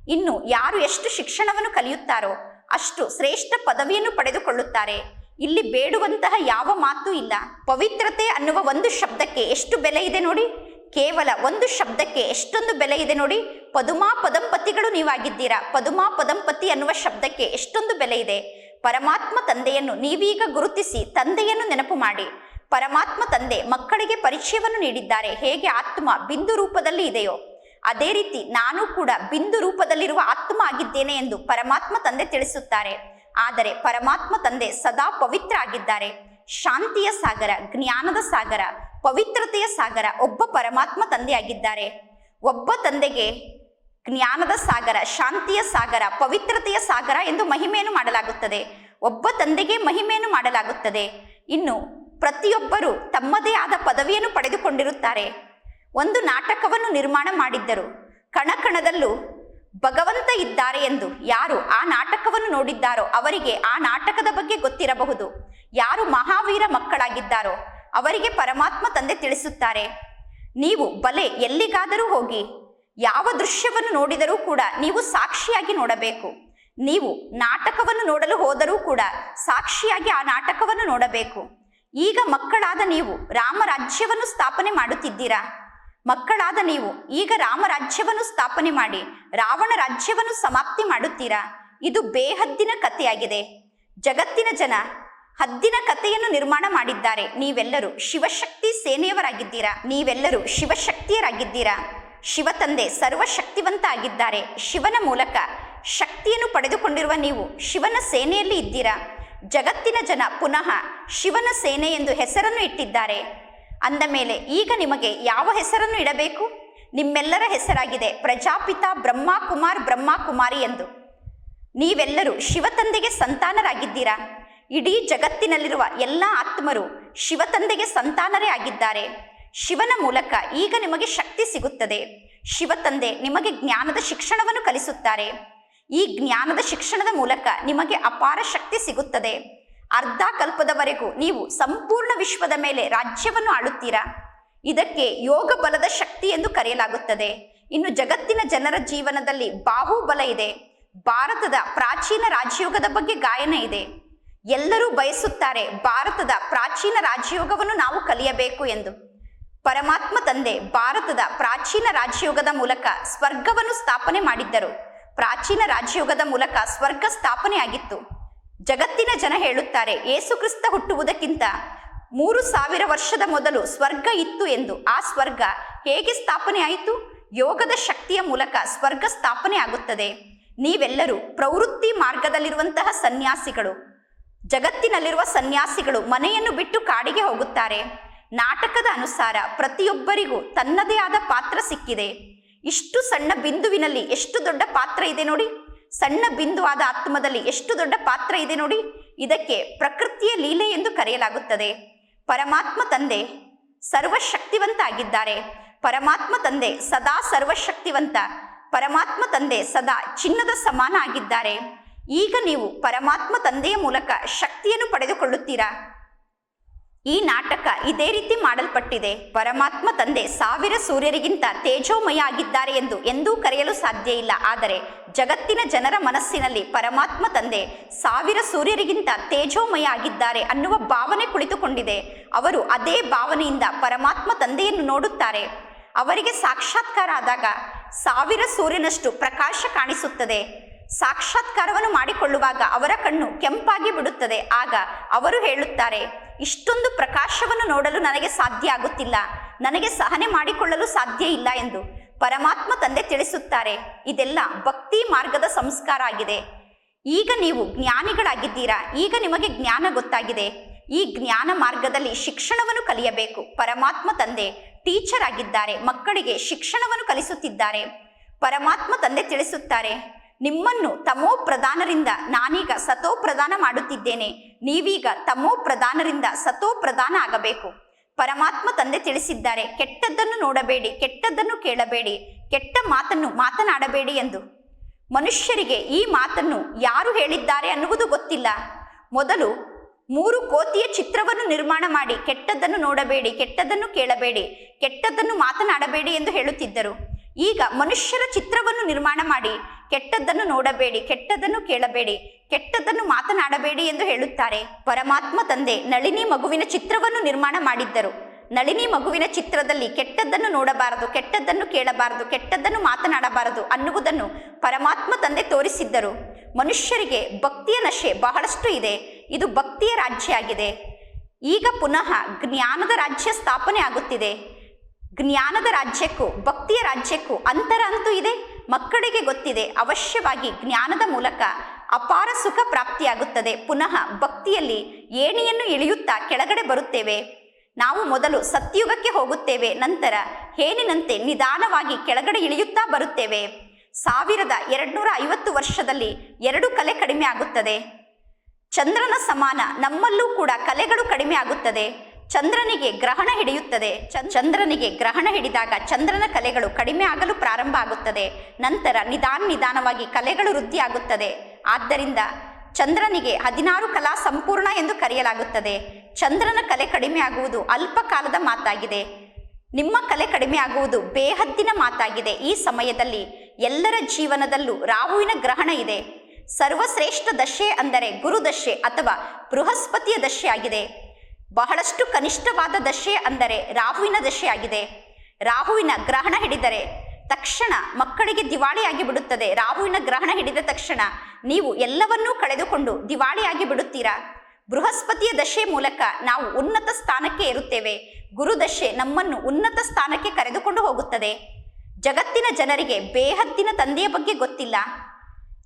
ಇನ್ನು ಯಾರು ಎಷ್ಟು ಶಿಕ್ಷಣವನ್ನು ಕಲಿಯುತ್ತಾರೋ, ಅಷ್ಟು ಶ್ರೇಷ್ಠ ಪದವಿಯನ್ನು ಪಡೆದುಕೊಳ್ಳುತ್ತಾರೆ. ಇಲ್ಲಿ ಬೇಡುವಂತಹ ಯಾವ ಮಾತು ಇಲ್ಲ. ಪವಿತ್ರತೆ ಅನ್ನುವ ಒಂದು ಶಬ್ದಕ್ಕೆ ಎಷ್ಟು ಬೆಲೆ ಇದೆ ನೋಡಿ? ಕೇವಲ ಒಂದು ಶಬ್ದಕ್ಕೆ ಎಷ್ಟೊಂದು ಬೆಲೆ ಇದೆ ನೋಡಿ? ಪದುಮಾ ಪದಂಪತಿಗಳು ನೀವಾಗಿದ್ದೀರಾ. ಪದುಮಾ ಪದಂಪತಿ ಅನ್ನುವ ಶಬ್ದಕ್ಕೆ ಎಷ್ಟೊಂದು ಬೆಲೆ ಇದೆ. ಪರಮಾತ್ಮ ತಂದೆಯನ್ನು ನೀವೀಗ ಗುರುತಿಸಿ ತಂದೆಯನ್ನು ನೆನಪು ಮಾಡಿ. ಪರಮಾತ್ಮ ತಂದೆ ಮಕ್ಕಳಿಗೆ ಪರಿಚಯವನ್ನು ನೀಡಿದ್ದಾರೆ. ಹೇಗೆ ಆತ್ಮ ಬಿಂದು ರೂಪದಲ್ಲಿ ಇದೆಯೋ, ಅದೇ ರೀತಿ ನಾನು ಕೂಡ ಬಿಂದು ರೂಪದಲ್ಲಿರುವ ಆತ್ಮ ಆಗಿದ್ದೇನೆ ಎಂದು ಪರಮಾತ್ಮ ತಂದೆ ತಿಳಿಸುತ್ತಾರೆ. ಆದರೆ ಪರಮಾತ್ಮ ತಂದೆ ಸದಾ ಪವಿತ್ರ ಆಗಿದ್ದಾರೆ. ಶಾಂತಿಯ ಸಾಗರ, ಜ್ಞಾನದ ಸಾಗರ, ಪವಿತ್ರತೆಯ ಸಾಗರ ಒಬ್ಬ ಪರಮಾತ್ಮ ತಂದೆಯಾಗಿದ್ದಾರೆ. ಒಬ್ಬ ತಂದೆಗೆ ಜ್ಞಾನದ ಸಾಗರ, ಶಾಂತಿಯ ಸಾಗರ, ಪವಿತ್ರತೆಯ ಸಾಗರ ಎಂದು ಮಹಿಮೆಯನ್ನು ಮಾಡಲಾಗುತ್ತದೆ. ಒಬ್ಬ ತಂದೆಗೆ ಮಹಿಮೆಯನ್ನು ಮಾಡಲಾಗುತ್ತದೆ. ಇನ್ನು ಪ್ರತಿಯೊಬ್ಬರು ತಮ್ಮದೇ ಆದ ಪದವಿಯನ್ನು ಪಡೆದುಕೊಂಡಿರುತ್ತಾರೆ. ಒಂದು ನಾಟಕವನ್ನು ನಿರ್ಮಾಣ ಮಾಡಿದ್ದರು. ಕಣಕಣದಲ್ಲೂ ಭಗವಂತ ಇದ್ದಾರೆ ಎಂದು ಯಾರು ಆ ನಾಟಕವನ್ನು ನೋಡಿದ್ದಾರೋ ಅವರಿಗೆ ಆ ನಾಟಕದ ಬಗ್ಗೆ ಗೊತ್ತಿರಬಹುದು. ಯಾರು ಮಹಾವೀರ ಮಕ್ಕಳಾಗಿದ್ದಾರೋ ಅವರಿಗೆ ಪರಮಾತ್ಮ ತಂದೆ ತಿಳಿಸುತ್ತಾರೆ. ನೀವು ಬಲೆ ಎಲ್ಲಿಗಾದರೂ ಹೋಗಿ ಯಾವ ದೃಶ್ಯವನ್ನು ನೋಡಿದರೂ ಕೂಡ ನೀವು ಸಾಕ್ಷಿಯಾಗಿ ನೋಡಬೇಕು. ನೀವು ನಾಟಕವನ್ನು ನೋಡಲು ಹೋದರೂ ಕೂಡ ಸಾಕ್ಷಿಯಾಗಿ ಆ ನಾಟಕವನ್ನು ನೋಡಬೇಕು. ಈಗ ಮಕ್ಕಳಾದ ನೀವು ರಾಮರಾಜ್ಯವನ್ನು ಸ್ಥಾಪನೆ ಮಾಡುತ್ತಿದ್ದೀರಾ? ಮಕ್ಕಳಾದ ನೀವು ಈಗ ರಾಮರಾಜ್ಯವನ್ನು ಸ್ಥಾಪನೆ ಮಾಡಿ ರಾವಣ ರಾಜ್ಯವನ್ನು ಸಮಾಪ್ತಿ ಮಾಡುತ್ತೀರಾ? ಇದು ಬೇಹದ್ದಿನ ಕಥೆಯಾಗಿದೆ. ಜಗತ್ತಿನ ಜನ ಹದ್ದಿನ ಕಥೆಯನ್ನು ನಿರ್ಮಾಣ ಮಾಡಿದ್ದಾರೆ. ನೀವೆಲ್ಲರೂ ಶಿವಶಕ್ತಿ ಸೇನೆಯವರಾಗಿದ್ದೀರಾ? ನೀವೆಲ್ಲರೂ ಶಿವಶಕ್ತಿಯರಾಗಿದ್ದೀರಾ? ಶಿವ ತಂದೆ ಸರ್ವಶಕ್ತಿವಂತ ಆಗಿದ್ದಾರೆ ಶಿವನ ಮೂಲಕ ಶಕ್ತಿಯನ್ನು ಪಡೆದುಕೊಂಡಿರುವ ನೀವು ಶಿವನ ಸೇನೆಯಲ್ಲಿ ಇದ್ದೀರಾ? ಜಗತ್ತಿನ ಜನ ಪುನಃ ಶಿವನ ಸೇನೆ ಎಂದು ಹೆಸರನ್ನು ಇಟ್ಟಿದ್ದಾರೆ. ಅಂದ ಮೇಲೆ ಈಗ ನಿಮಗೆ ಯಾವ ಹೆಸರನ್ನು ಇಡಬೇಕು? ನಿಮ್ಮೆಲ್ಲರ ಹೆಸರಾಗಿದೆ ಪ್ರಜಾಪಿತ ಬ್ರಹ್ಮ ಕುಮಾರ್ ಬ್ರಹ್ಮ ಕುಮಾರಿ ಎಂದು. ನೀವೆಲ್ಲರೂ ಶಿವತಂದೆಗೆ ಸಂತಾನರಾಗಿದ್ದೀರಾ? ಇಡೀ ಜಗತ್ತಿನಲ್ಲಿರುವ ಎಲ್ಲ ಆತ್ಮರು ಶಿವತಂದೆಗೆ ಸಂತಾನರೇ ಆಗಿದ್ದಾರೆ. ಶಿವನ ಮೂಲಕ ಈಗ ನಿಮಗೆ ಶಕ್ತಿ ಸಿಗುತ್ತದೆ. ಶಿವ ತಂದೆ ನಿಮಗೆ ಜ್ಞಾನದ ಶಿಕ್ಷಣವನ್ನು ಕಲಿಸುತ್ತಾರೆ. ಈ ಜ್ಞಾನದ ಶಿಕ್ಷಣದ ಮೂಲಕ ನಿಮಗೆ ಅಪಾರ ಶಕ್ತಿ ಸಿಗುತ್ತದೆ. ಅರ್ಧ ಕಲ್ಪದವರೆಗೂ ನೀವು ಸಂಪೂರ್ಣ ವಿಶ್ವದ ಮೇಲೆ ರಾಜ್ಯವನ್ನು ಆಳುತ್ತೀರಾ? ಇದಕ್ಕೆ ಯೋಗ ಬಲದ ಶಕ್ತಿ ಎಂದು ಕರೆಯಲಾಗುತ್ತದೆ. ಇನ್ನು ಜಗತ್ತಿನ ಜನರ ಜೀವನದಲ್ಲಿ ಬಾಹುಬಲ ಇದೆ. ಭಾರತದ ಪ್ರಾಚೀನ ರಾಜಯೋಗದ ಬಗ್ಗೆ ಗಾಯನ ಇದೆ. ಎಲ್ಲರೂ ಬಯಸುತ್ತಾರೆ ಭಾರತದ ಪ್ರಾಚೀನ ರಾಜಯೋಗವನ್ನು ನಾವು ಕಲಿಯಬೇಕು ಎಂದು. ಪರಮಾತ್ಮ ತಂದೆ ಭಾರತದ ಪ್ರಾಚೀನ ರಾಜಯೋಗದ ಮೂಲಕ ಸ್ವರ್ಗವನ್ನು ಸ್ಥಾಪನೆ ಮಾಡಿದ್ದರು. ಪ್ರಾಚೀನ ರಾಜಯೋಗದ ಮೂಲಕ ಸ್ವರ್ಗ ಸ್ಥಾಪನೆಯಾಗಿತ್ತು. ಜಗತ್ತಿನ ಜನ ಹೇಳುತ್ತಾರೆ ಏಸುಕ್ರಿಸ್ತ ಹುಟ್ಟುವುದಕ್ಕಿಂತ ಮೂರು ಸಾವಿರ ವರ್ಷದ ಮೊದಲು ಸ್ವರ್ಗ ಇತ್ತು ಎಂದು. ಆ ಸ್ವರ್ಗ ಹೇಗೆ ಸ್ಥಾಪನೆ ಆಯಿತು ಯೋಗದ ಶಕ್ತಿಯ ಮೂಲಕ ಸ್ವರ್ಗ ಸ್ಥಾಪನೆ ಆಗುತ್ತದೆ ನೀವೆಲ್ಲರೂ ಪ್ರವೃತ್ತಿ ಮಾರ್ಗದಲ್ಲಿರುವಂತಹ ಸನ್ಯಾಸಿಗಳು. ಜಗತ್ತಿನಲ್ಲಿರುವ ಸನ್ಯಾಸಿಗಳು ಮನೆಯನ್ನು ಬಿಟ್ಟು ಕಾಡಿಗೆ ಹೋಗುತ್ತಾರೆ. ನಾಟಕದ ಅನುಸಾರ ಪ್ರತಿಯೊಬ್ಬರಿಗೂ ತನ್ನದೇ ಆದ ಪಾತ್ರ ಸಿಕ್ಕಿದೆ. ಇಷ್ಟು ಸಣ್ಣ ಬಿಂದುವಿನಲ್ಲಿ ಎಷ್ಟು ದೊಡ್ಡ ಪಾತ್ರ ಇದೆ ನೋಡಿ. ಸಣ್ಣ ಬಿಂದು ಆತ್ಮದಲ್ಲಿ ಎಷ್ಟು ದೊಡ್ಡ ಪಾತ್ರ ಇದೆ ನೋಡಿ. ಇದಕ್ಕೆ ಪ್ರಕೃತಿಯ ಲೀಲೆ ಎಂದು ಕರೆಯಲಾಗುತ್ತದೆ. ಪರಮಾತ್ಮ ತಂದೆ ಸರ್ವಶಕ್ತಿವಂತ ಆಗಿದ್ದಾರೆ ಪರಮಾತ್ಮ ತಂದೆ ಸದಾ ಸರ್ವಶಕ್ತಿವಂತ. ಪರಮಾತ್ಮ ತಂದೆ ಸದಾ ಚಿನ್ನದ ಸಮಾನ ಆಗಿದ್ದಾರೆ. ಈಗ ನೀವು ಪರಮಾತ್ಮ ತಂದೆಯ ಮೂಲಕ ಶಕ್ತಿಯನ್ನು ಪಡೆದುಕೊಳ್ಳುತ್ತೀರಾ? ಈ ನಾಟಕ ಇದೇ ರೀತಿ ಮಾಡಲ್ಪಟ್ಟಿದೆ. ಪರಮಾತ್ಮ ತಂದೆ ಸಾವಿರ ಸೂರ್ಯರಿಗಿಂತ ತೇಜೋಮಯ ಆಗಿದ್ದಾರೆ ಎಂದು ಎಂದೂ ಕರೆಯಲು ಸಾಧ್ಯ ಇಲ್ಲ. ಆದರೆ ಜಗತ್ತಿನ ಜನರ ಮನಸ್ಸಿನಲ್ಲಿ ಪರಮಾತ್ಮ ತಂದೆ ಸಾವಿರ ಸೂರ್ಯರಿಗಿಂತ ತೇಜೋಮಯ ಆಗಿದ್ದಾರೆ ಅನ್ನುವ ಭಾವನೆ ಕುಳಿತುಕೊಂಡಿದೆ. ಅವರು ಅದೇ ಭಾವನೆಯಿಂದ ಪರಮಾತ್ಮ ತಂದೆಯನ್ನು ನೋಡುತ್ತಾರೆ. ಅವರಿಗೆ ಸಾಕ್ಷಾತ್ಕಾರ ಆದಾಗ ಸಾವಿರ ಸೂರ್ಯನಷ್ಟು ಪ್ರಕಾಶ ಕಾಣಿಸುತ್ತದೆ. ಸಾಕ್ಷಾತ್ಕಾರವನ್ನು ಮಾಡಿಕೊಳ್ಳುವಾಗ ಅವರ ಕಣ್ಣು ಕೆಂಪಾಗಿ ಬಿಡುತ್ತದೆ. ಆಗ ಅವರು ಹೇಳುತ್ತಾರೆ ಇಷ್ಟೊಂದು ಪ್ರಕಾಶವನ್ನು ನೋಡಲು ನನಗೆ ಸಾಧ್ಯ ಆಗುತ್ತಿಲ್ಲ. ನನಗೆ ಸಹನೆ ಮಾಡಿಕೊಳ್ಳಲು ಸಾಧ್ಯ ಇಲ್ಲ ಎಂದು ಪರಮಾತ್ಮ ತಂದೆ ತಿಳಿಸುತ್ತಾರೆ. ಇದೆಲ್ಲ ಭಕ್ತಿ ಮಾರ್ಗದ ಸಂಸ್ಕಾರ ಆಗಿದೆ. ಈಗ ನೀವು ಜ್ಞಾನಿಗಳಾಗಿದ್ದೀರಾ? ಈಗ ನಿಮಗೆ ಜ್ಞಾನ ಗೊತ್ತಾಗಿದೆ. ಈ ಜ್ಞಾನ ಮಾರ್ಗದಲ್ಲಿ ಶಿಕ್ಷಣವನ್ನು ಕಲಿಯಬೇಕು. ಪರಮಾತ್ಮ ತಂದೆ ಟೀಚರ್ ಆಗಿದ್ದಾರೆ ಮಕ್ಕಳಿಗೆ ಶಿಕ್ಷಣವನ್ನು ಕಲಿಸುತ್ತಿದ್ದಾರೆ. ಪರಮಾತ್ಮ ತಂದೆ ತಿಳಿಸುತ್ತಾರೆ, ನಿಮ್ಮನ್ನು ತಮೋ ಪ್ರಧಾನರಿಂದ ನಾನೀಗ ಸತೋ ಪ್ರದಾನ ಮಾಡುತ್ತಿದ್ದೇನೆ. ನೀವೀಗ ತಮೋ ಪ್ರಧಾನರಿಂದ ಸತೋ ಪ್ರಧಾನ ಆಗಬೇಕು. ಪರಮಾತ್ಮ ತಂದೆ ತಿಳಿಸಿದ್ದಾರೆ, ಕೆಟ್ಟದ್ದನ್ನು ನೋಡಬೇಡಿ, ಕೆಟ್ಟದ್ದನ್ನು ಕೇಳಬೇಡಿ, ಕೆಟ್ಟ ಮಾತನ್ನು ಮಾತನಾಡಬೇಡಿ ಎಂದು. ಮನುಷ್ಯರಿಗೆ ಈ ಮಾತನ್ನು ಯಾರು ಹೇಳಿದ್ದಾರೆ ಅನ್ನುವುದು ಗೊತ್ತಿಲ್ಲ. ಮೊದಲು ಮೂರು ಕೋತಿಯ ಚಿತ್ರವನ್ನು ನಿರ್ಮಾಣ ಮಾಡಿ, ಕೆಟ್ಟದ್ದನ್ನು ನೋಡಬೇಡಿ, ಕೆಟ್ಟದ್ದನ್ನು ಕೇಳಬೇಡಿ, ಕೆಟ್ಟದ್ದನ್ನು ಮಾತನಾಡಬೇಡಿ ಎಂದು ಹೇಳುತ್ತಿದ್ದರು. ಈಗ ಮನುಷ್ಯರ ಚಿತ್ರವನ್ನು ನಿರ್ಮಾಣ ಮಾಡಿ, ಕೆಟ್ಟದ್ದನ್ನು ನೋಡಬೇಡಿ, ಕೆಟ್ಟದ್ದನ್ನು ಕೇಳಬೇಡಿ, ಕೆಟ್ಟದ್ದನ್ನು ಮಾತನಾಡಬೇಡಿ ಎಂದು ಹೇಳುತ್ತಾರೆ. ಪರಮಾತ್ಮ ತಂದೆ ನಳಿನಿ ಮಗುವಿನ ಚಿತ್ರವನ್ನು ನಿರ್ಮಾಣ ಮಾಡಿದ್ದರು. ನಳಿನಿ ಮಗುವಿನ ಚಿತ್ರದಲ್ಲಿ ಕೆಟ್ಟದ್ದನ್ನು ನೋಡಬಾರದು, ಕೆಟ್ಟದ್ದನ್ನು ಕೇಳಬಾರದು, ಕೆಟ್ಟದ್ದನ್ನು ಮಾತನಾಡಬಾರದು ಅನ್ನುವುದನ್ನು ಪರಮಾತ್ಮ ತಂದೆ ತೋರಿಸಿದ್ದರು. ಮನುಷ್ಯರಿಗೆ ಭಕ್ತಿಯ ನಶೆ ಬಹಳಷ್ಟು ಇದೆ. ಇದು ಭಕ್ತಿಯ ರಾಜ್ಯ ಆಗಿದೆ. ಈಗ ಪುನಃ ಜ್ಞಾನದ ರಾಜ್ಯ ಸ್ಥಾಪನೆ ಆಗುತ್ತಿದೆ. ಜ್ಞಾನದ ರಾಜ್ಯಕ್ಕೂ, ಭಕ್ತಿಯ ರಾಜ್ಯಕ್ಕೂ ಅಂತರ ಅಂತೂ ಇದೆ. ಮಕ್ಕಳಿಗೆ ಗೊತ್ತಿದೆ, ಅವಶ್ಯವಾಗಿ ಜ್ಞಾನದ ಮೂಲಕ ಅಪಾರ ಸುಖ ಪ್ರಾಪ್ತಿಯಾಗುತ್ತದೆ. ಪುನಃ ಭಕ್ತಿಯಲ್ಲಿ ಏಣಿಯನ್ನು ಇಳಿಯುತ್ತಾ ಕೆಳಗಡೆ ಬರುತ್ತೇವೆ. ನಾವು ಮೊದಲು ಸತ್ಯುಗಕ್ಕೆ ಹೋಗುತ್ತೇವೆ, ನಂತರ ಹೇನಿನಂತೆ ನಿಧಾನವಾಗಿ ಕೆಳಗಡೆ ಇಳಿಯುತ್ತಾ ಬರುತ್ತೇವೆ. ಸಾವಿರದ ಎರಡ್ನೂರ ಐವತ್ತು ವರ್ಷದಲ್ಲಿ ಎರಡು ಕಲೆ ಕಡಿಮೆ ಆಗುತ್ತದೆ. ಚಂದ್ರನ ಸಮಾನ ನಮ್ಮಲ್ಲೂ ಕೂಡ ಕಲೆಗಳು ಕಡಿಮೆ ಆಗುತ್ತದೆ. ಚಂದ್ರನಿಗೆ ಗ್ರಹಣ ಹಿಡಿಯುತ್ತದೆ. ಚಂದ್ರನಿಗೆ ಗ್ರಹಣ ಹಿಡಿದಾಗ ಚಂದ್ರನ ಕಲೆಗಳು ಕಡಿಮೆ ಆಗಲು ಪ್ರಾರಂಭ ಆಗುತ್ತದೆ. ನಂತರ ನಿಧಾನ ನಿಧಾನವಾಗಿ ಕಲೆಗಳು ವೃದ್ಧಿಯಾಗುತ್ತದೆ. ಆದ್ದರಿಂದ ಚಂದ್ರನಿಗೆ ಹದಿನಾರು ಕಲಾ ಸಂಪೂರ್ಣ ಎಂದು ಕರೆಯಲಾಗುತ್ತದೆ. ಚಂದ್ರನ ಕಲೆ ಕಡಿಮೆ ಆಗುವುದು ಅಲ್ಪ ಕಾಲದ ಮಾತಾಗಿದೆ. ನಿಮ್ಮ ಕಲೆ ಕಡಿಮೆ ಆಗುವುದು ಬೇಹದ್ದಿನ ಮಾತಾಗಿದೆ. ಈ ಸಮಯದಲ್ಲಿ ಎಲ್ಲರ ಜೀವನದಲ್ಲೂ ರಾಹುವಿನ ಗ್ರಹಣ ಇದೆ. ಸರ್ವಶ್ರೇಷ್ಠ ದಶೆ ಅಂದರೆ ಗುರುದಶೆ ಅಥವಾ ಬೃಹಸ್ಪತಿಯ ದಶೆ ಆಗಿದೆ. ಬಹಳಷ್ಟು ಕನಿಷ್ಠವಾದ ದಶೆ ಅಂದರೆ ರಾಹುವಿನ ದಶೆಯಾಗಿದೆ ರಾಹುವಿನ ಗ್ರಹಣ ಹಿಡಿದರೆ ತಕ್ಷಣ ಮಕ್ಕಳಿಗೆ ದಿವಾಳಿಯಾಗಿ ಬಿಡುತ್ತದೆ. ರಾಹುವಿನ ಗ್ರಹಣ ಹಿಡಿದ ತಕ್ಷಣ ನೀವು ಎಲ್ಲವನ್ನೂ ಕಳೆದುಕೊಂಡು ದಿವಾಳಿಯಾಗಿ ಬಿಡುತ್ತೀರಾ? ಬೃಹಸ್ಪತಿಯ ದಶೆ ಮೂಲಕ ನಾವು ಉನ್ನತ ಸ್ಥಾನಕ್ಕೆ ಏರುತ್ತೇವೆ. ಗುರುದಶೆ ನಮ್ಮನ್ನು ಉನ್ನತ ಸ್ಥಾನಕ್ಕೆ ಕರೆದುಕೊಂಡು ಹೋಗುತ್ತದೆ. ಜಗತ್ತಿನ ಜನರಿಗೆ ಬೇಹದ್ದಿನ ತಂದೆಯ ಬಗ್ಗೆ ಗೊತ್ತಿಲ್ಲ.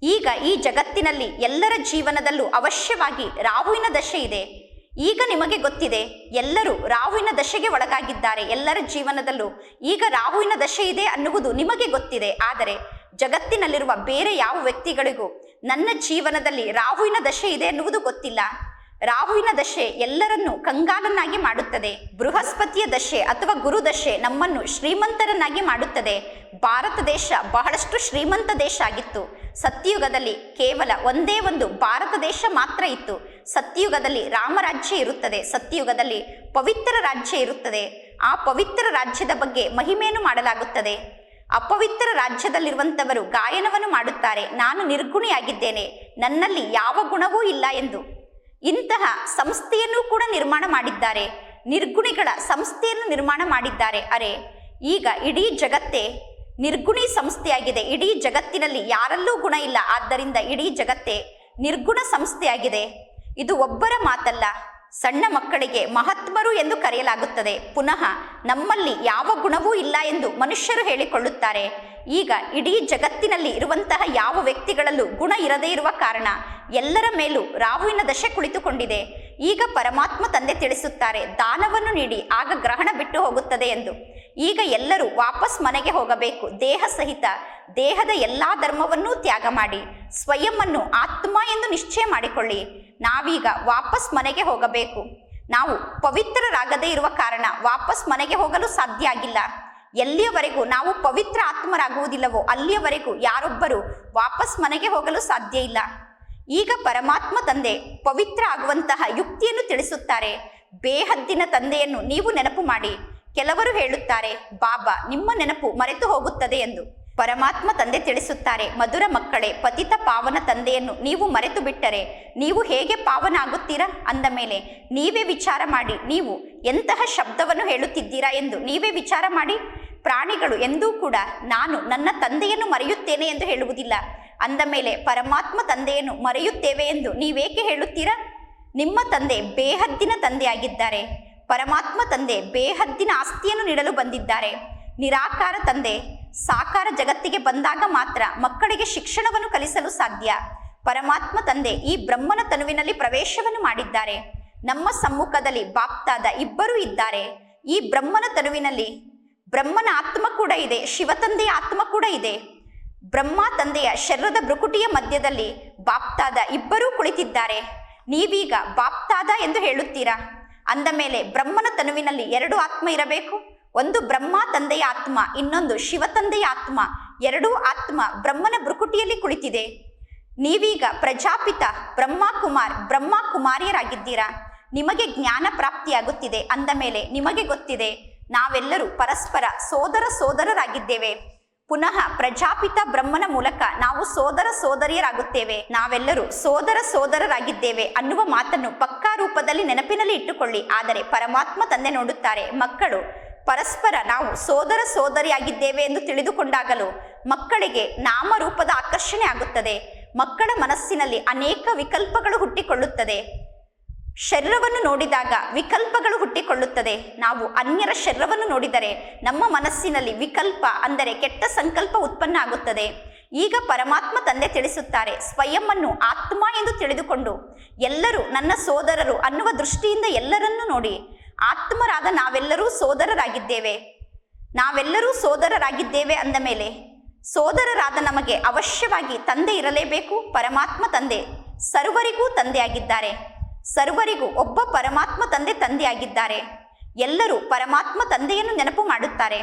ಈಗ ಈ ಜಗತ್ತಿನಲ್ಲಿ ಎಲ್ಲರ ಜೀವನದಲ್ಲೂ ಅವಶ್ಯವಾಗಿ ರಾಹುವಿನ ದಶೆ ಇದೆ. ಈಗ ನಿಮಗೆ ಗೊತ್ತಿದೆ, ಎಲ್ಲರೂ ರಾಹುವಿನ ದಶೆಗೆ ಒಳಗಾಗಿದ್ದಾರೆ, ಎಲ್ಲರ ಜೀವನದಲ್ಲೂ. ಈಗ ರಾಹುವಿನ ದಶೆ ಇದೆ ಅನ್ನುವುದು ನಿಮಗೆ ಗೊತ್ತಿದೆ, ಆದರೆ ಜಗತ್ತಿನಲ್ಲಿರುವ ಬೇರೆ ಯಾವ ವ್ಯಕ್ತಿಗಳಿಗೂ ನನ್ನ ಜೀವನದಲ್ಲಿ ರಾಹುವಿನ ದಶೆ ಇದೆ ಅನ್ನುವುದು ಗೊತ್ತಿಲ್ಲ. ರಾಹುವಿನ ದಶೆ ಎಲ್ಲರನ್ನೂ ಕಂಗಾಲನ್ನಾಗಿ ಮಾಡುತ್ತದೆ. ಬೃಹಸ್ಪತಿಯ ದಶೆ ಅಥವಾ ಗುರು ದಶೆ ನಮ್ಮನ್ನು ಶ್ರೀಮಂತರನ್ನಾಗಿ ಮಾಡುತ್ತದೆ. ಭಾರತ ದೇಶ ಬಹಳಷ್ಟು ಶ್ರೀಮಂತ ದೇಶ ಆಗಿತ್ತು. ಸತ್ಯಯುಗದಲ್ಲಿ ಕೇವಲ ಒಂದೇ ಒಂದು ಭಾರತ ದೇಶ ಮಾತ್ರ ಇತ್ತು. ಸತ್ಯಯುಗದಲ್ಲಿ ರಾಮರಾಜ್ಯ ಇರುತ್ತದೆ, ಸತ್ಯಯುಗದಲ್ಲಿ ಪವಿತ್ರ ರಾಜ್ಯ ಇರುತ್ತದೆ. ಆ ಪವಿತ್ರ ರಾಜ್ಯದ ಬಗ್ಗೆ ಮಹಿಮೆಯನ್ನು ಮಾಡಲಾಗುತ್ತದೆ. ಅಪವಿತ್ರ ರಾಜ್ಯದಲ್ಲಿರುವಂಥವರು ಗಾಯನವನ್ನು ಮಾಡುತ್ತಾರೆ. ನಾನು ನಿರ್ಗುಣಿಯಾಗಿದ್ದೇನೆ, ನನ್ನಲ್ಲಿ ಯಾವ ಗುಣವೂ ಇಲ್ಲ ಎಂದು. ಇಂತಹ ಸಂಸ್ಥೆಯನ್ನು ಕೂಡ ನಿರ್ಮಾಣ ಮಾಡಿದ್ದಾರೆ. ನಿರ್ಗುಣಿಗಳ ಸಂಸ್ಥೆಯನ್ನು ನಿರ್ಮಾಣ ಮಾಡಿದ್ದಾರೆ. ಅರೆ, ಈಗ ಇಡೀ ಜಗತ್ತೇ ನಿರ್ಗುಣಿ ಸಂಸ್ಥೆಯಾಗಿದೆ. ಇಡೀ ಜಗತ್ತಿನಲ್ಲಿ ಯಾರಲ್ಲೂ ಗುಣ ಇಲ್ಲ. ಆದ್ದರಿಂದ ಇಡೀ ಜಗತ್ತೇ ನಿರ್ಗುಣ ಸಂಸ್ಥೆಯಾಗಿದೆ. ಇದು ಒಬ್ಬರ ಮಾತಲ್ಲ, ಸಣ್ಣ ಮಕ್ಕಳಿಗೆ ಮಹಾತ್ಮರು ಎಂದು ಕರೆಯಲಾಗುತ್ತದೆ. ಪುನಃ ನಮ್ಮಲ್ಲಿ ಯಾವ ಗುಣವೂ ಇಲ್ಲ ಎಂದು ಮನುಷ್ಯರು ಹೇಳಿಕೊಳ್ಳುತ್ತಾರೆ. ಈಗ ಇಡೀ ಜಗತ್ತಿನಲ್ಲಿ ಇರುವಂತಹ ಯಾವ ವ್ಯಕ್ತಿಗಳಲ್ಲೂ ಗುಣ ಇರದೇ ಇರುವ ಕಾರಣ ಎಲ್ಲರ ಮೇಲೂ ರಾಹುವಿನ ದಶೆ ಕುಳಿತುಕೊಂಡಿದೆ. ಈಗ ಪರಮಾತ್ಮ ತಂದೆ ತಿಳಿಸುತ್ತಾರೆ, ದಾನವನ್ನು ನೀಡಿ, ಆಗ ಗ್ರಹಣ ಬಿಟ್ಟು ಹೋಗುತ್ತದೆ ಎಂದು. ಈಗ ಎಲ್ಲರೂ ವಾಪಸ್ ಮನೆಗೆ ಹೋಗಬೇಕು. ದೇಹ ಸಹಿತ, ದೇಹದ ಎಲ್ಲಾ ಧರ್ಮವನ್ನೂ ತ್ಯಾಗ ಮಾಡಿ ಸ್ವಯಂವನ್ನು ಆತ್ಮ ಎಂದು ನಿಶ್ಚಯ ಮಾಡಿಕೊಳ್ಳಿ. ನಾವೀಗ ವಾಪಸ್ ಮನೆಗೆ ಹೋಗಬೇಕು. ನಾವು ಪವಿತ್ರರಾಗದೇ ಇರುವ ಕಾರಣ ವಾಪಸ್ ಮನೆಗೆ ಹೋಗಲು ಸಾಧ್ಯ ಆಗಿಲ್ಲ. ಎಲ್ಲಿಯವರೆಗೂ ನಾವು ಪವಿತ್ರ ಆತ್ಮರಾಗುವುದಿಲ್ಲವೋ ಅಲ್ಲಿಯವರೆಗೂ ಯಾರೊಬ್ಬರು ವಾಪಸ್ ಮನೆಗೆ ಹೋಗಲು ಸಾಧ್ಯ ಇಲ್ಲ. ಈಗ ಪರಮಾತ್ಮ ತಂದೆ ಪವಿತ್ರ ಆಗುವಂತಹ ಯುಕ್ತಿಯನ್ನು ತಿಳಿಸುತ್ತಾರೆ. ಬೇಹದ್ದಿನ ತಂದೆಯನ್ನು ನೀವು ನೆನಪು ಮಾಡಿ. ಕೆಲವರು ಹೇಳುತ್ತಾರೆ, ಬಾಬಾ, ನಿಮ್ಮ ನೆನಪು ಮರೆತು ಹೋಗುತ್ತದೆ ಎಂದು. ಪರಮಾತ್ಮ ತಂದೆ ತಿಳಿಸುತ್ತಾರೆ, ಮಧುರ ಮಕ್ಕಳೇ, ಪತಿತ ಪಾವನ ತಂದೆಯನ್ನು ನೀವು ಮರೆತು ಬಿಟ್ಟರೆ ನೀವು ಹೇಗೆ ಪಾವನ ಆಗುತ್ತೀರಾ ಅಂದ ಮೇಲೆ, ನೀವೇ ವಿಚಾರ ಮಾಡಿ, ನೀವು ಎಂತಹ ಶಬ್ದವನ್ನು ಹೇಳುತ್ತಿದ್ದೀರಾ ಎಂದು ನೀವೇ ವಿಚಾರ ಮಾಡಿ. ಪ್ರಾಣಿಗಳು ಎಂದೂ ಕೂಡ ನಾನು ನನ್ನ ತಂದೆಯನ್ನು ಮರೆಯುತ್ತೇನೆ ಎಂದು ಹೇಳುವುದಿಲ್ಲ. ಅಂದ ಮೇಲೆ, ಪರಮಾತ್ಮ ತಂದೆಯನ್ನು ಮರೆಯುತ್ತೇವೆ ಎಂದು ನೀವೇಕೆ ಹೇಳುತ್ತೀರಾ? ನಿಮ್ಮ ತಂದೆ ಬೇಹದ್ದಿನ ತಂದೆಯಾಗಿದ್ದಾರೆ. ಪರಮಾತ್ಮ ತಂದೆ ಬೇಹದ್ದಿನ ಆಸ್ತಿಯನ್ನು ನೀಡಲು ಬಂದಿದ್ದಾರೆ. ನಿರಾಕಾರ ತಂದೆ, ಸಾಕಾರ ಜಗತ್ತಿಗೆ ಬಂದಾಗ ಮಾತ್ರ ಮಕ್ಕಳಿಗೆ ಶಿಕ್ಷಣವನ್ನು ಕಲಿಸಲು ಸಾಧ್ಯ. ಪರಮಾತ್ಮ ತಂದೆ ಈ ಬ್ರಹ್ಮನ ತನುವಿನಲ್ಲಿ ಪ್ರವೇಶವನ್ನು ಮಾಡಿದ್ದಾರೆ. ನಮ್ಮ ಸಮ್ಮುಖದಲ್ಲಿ ಬಾಪ್ತಾದ ಇಬ್ಬರೂ ಇದ್ದಾರೆ. ಈ ಬ್ರಹ್ಮನ ತನುವಿನಲ್ಲಿ ಬ್ರಹ್ಮನ ಆತ್ಮ ಕೂಡ ಇದೆ, ಶಿವತಂದೆಯ ಆತ್ಮ ಕೂಡ ಇದೆ. ಬ್ರಹ್ಮ ತಂದೆಯ ಶರೀರದ ಭ್ರುಕುಟಿಯ ಮಧ್ಯದಲ್ಲಿ ಬಾಪ್ತಾದ ಇಬ್ಬರೂ ಕುಳಿತಿದ್ದಾರೆ. ನೀವೀಗ ಬಾಪ್ತಾದ ಎಂದು ಹೇಳುತ್ತೀರಾ? ಅಂದ ಮೇಲೆ ಬ್ರಹ್ಮನ ತನುವಿನಲ್ಲಿ ಎರಡು ಆತ್ಮ ಇರಬೇಕು. ಒಂದು ಬ್ರಹ್ಮ ತಂದೆಯ ಆತ್ಮ, ಇನ್ನೊಂದು ಶಿವ ತಂದೆಯ ಆತ್ಮ. ಎರಡೂ ಆತ್ಮ ಬ್ರಹ್ಮನ ಭ್ರುಕುಟಿಯಲ್ಲಿ ಕುಳಿತಿದೆ. ನೀವೀಗ ಪ್ರಜಾಪಿತ ಬ್ರಹ್ಮ ಕುಮಾರ್ ಬ್ರಹ್ಮ ಕುಮಾರಿಯರಾಗಿದ್ದೀರಾ ನಿಮಗೆ ಜ್ಞಾನ ಪ್ರಾಪ್ತಿಯಾಗುತ್ತಿದೆ ಅಂದ ಮೇಲೆ ನಿಮಗೆ ಗೊತ್ತಿದೆ. ನಾವೆಲ್ಲರೂ ಪರಸ್ಪರ ಸೋದರ ಸೋದರರಾಗಿದ್ದೇವೆ. ಪುನಃ ಪ್ರಜಾಪಿತ ಬ್ರಹ್ಮನ ಮೂಲಕ ನಾವು ಸೋದರ ಸೋದರಿಯರಾಗುತ್ತೇವೆ. ನಾವೆಲ್ಲರೂ ಸೋದರ ಸೋದರರಾಗಿದ್ದೇವೆ ಅನ್ನುವ ಮಾತನ್ನು ಪಕ್ಕಾ ರೂಪದಲ್ಲಿ ನೆನಪಿನಲ್ಲಿ ಇಟ್ಟುಕೊಳ್ಳಿ. ಆದರೆ ಪರಮಾತ್ಮ ತಂದೆ ನೋಡುತ್ತಾರೆ, ಮಕ್ಕಳು, ಪರಸ್ಪರ ನಾವು ಸೋದರ ಸೋದರಿಯಾಗಿದ್ದೇವೆ ಎಂದು ತಿಳಿದುಕೊಂಡಾಗಲೂ ಮಕ್ಕಳಿಗೆ ನಾಮರೂಪದ ಆಕರ್ಷಣೆ ಆಗುತ್ತದೆ. ಮಕ್ಕಳ ಮನಸ್ಸಿನಲ್ಲಿ ಅನೇಕ ವಿಕಲ್ಪಗಳು ಹುಟ್ಟಿಕೊಳ್ಳುತ್ತದೆ. ಶರೀರವನ್ನು ನೋಡಿದಾಗ ವಿಕಲ್ಪಗಳು ಹುಟ್ಟಿಕೊಳ್ಳುತ್ತದೆ. ನಾವು ಅನ್ಯರ ಶರೀರವನ್ನು ನೋಡಿದರೆ ನಮ್ಮ ಮನಸ್ಸಿನಲ್ಲಿ ವಿಕಲ್ಪ ಅಂದರೆ ಕೆಟ್ಟ ಸಂಕಲ್ಪ ಉತ್ಪನ್ನ ಆಗುತ್ತದೆ. ಈಗ ಪರಮಾತ್ಮ ತಂದೆ ತಿಳಿಸುತ್ತಾರೆ ಸ್ವಯಂವನ್ನು ಆತ್ಮ ಎಂದು ತಿಳಿದುಕೊಂಡು ಎಲ್ಲರೂ ನನ್ನ ಸೋದರರು ಅನ್ನುವ ದೃಷ್ಟಿಯಿಂದ ಎಲ್ಲರನ್ನೂ ನೋಡಿ. ಆತ್ಮರಾದ ನಾವೆಲ್ಲರೂ ಸೋದರರಾಗಿದ್ದೇವೆ. ನಾವೆಲ್ಲರೂ ಸೋದರರಾಗಿದ್ದೇವೆ ಅಂದ ಮೇಲೆ ಸೋದರರಾದ ನಮಗೆ ಅವಶ್ಯವಾಗಿ ತಂದೆ ಇರಲೇಬೇಕು, ಪರಮಾತ್ಮ ತಂದೆ, ಸರ್ವರಿಗೂ ತಂದೆಯಾಗಿದ್ದಾರೆ. ಸರ್ವರಿಗೂ ಒಬ್ಬ ಪರಮಾತ್ಮ ತಂದೆ ತಂದೆಯಾಗಿದ್ದಾರೆ. ಎಲ್ಲರೂ ಪರಮಾತ್ಮ ತಂದೆಯನ್ನು ನೆನಪು ಮಾಡುತ್ತಾರೆ.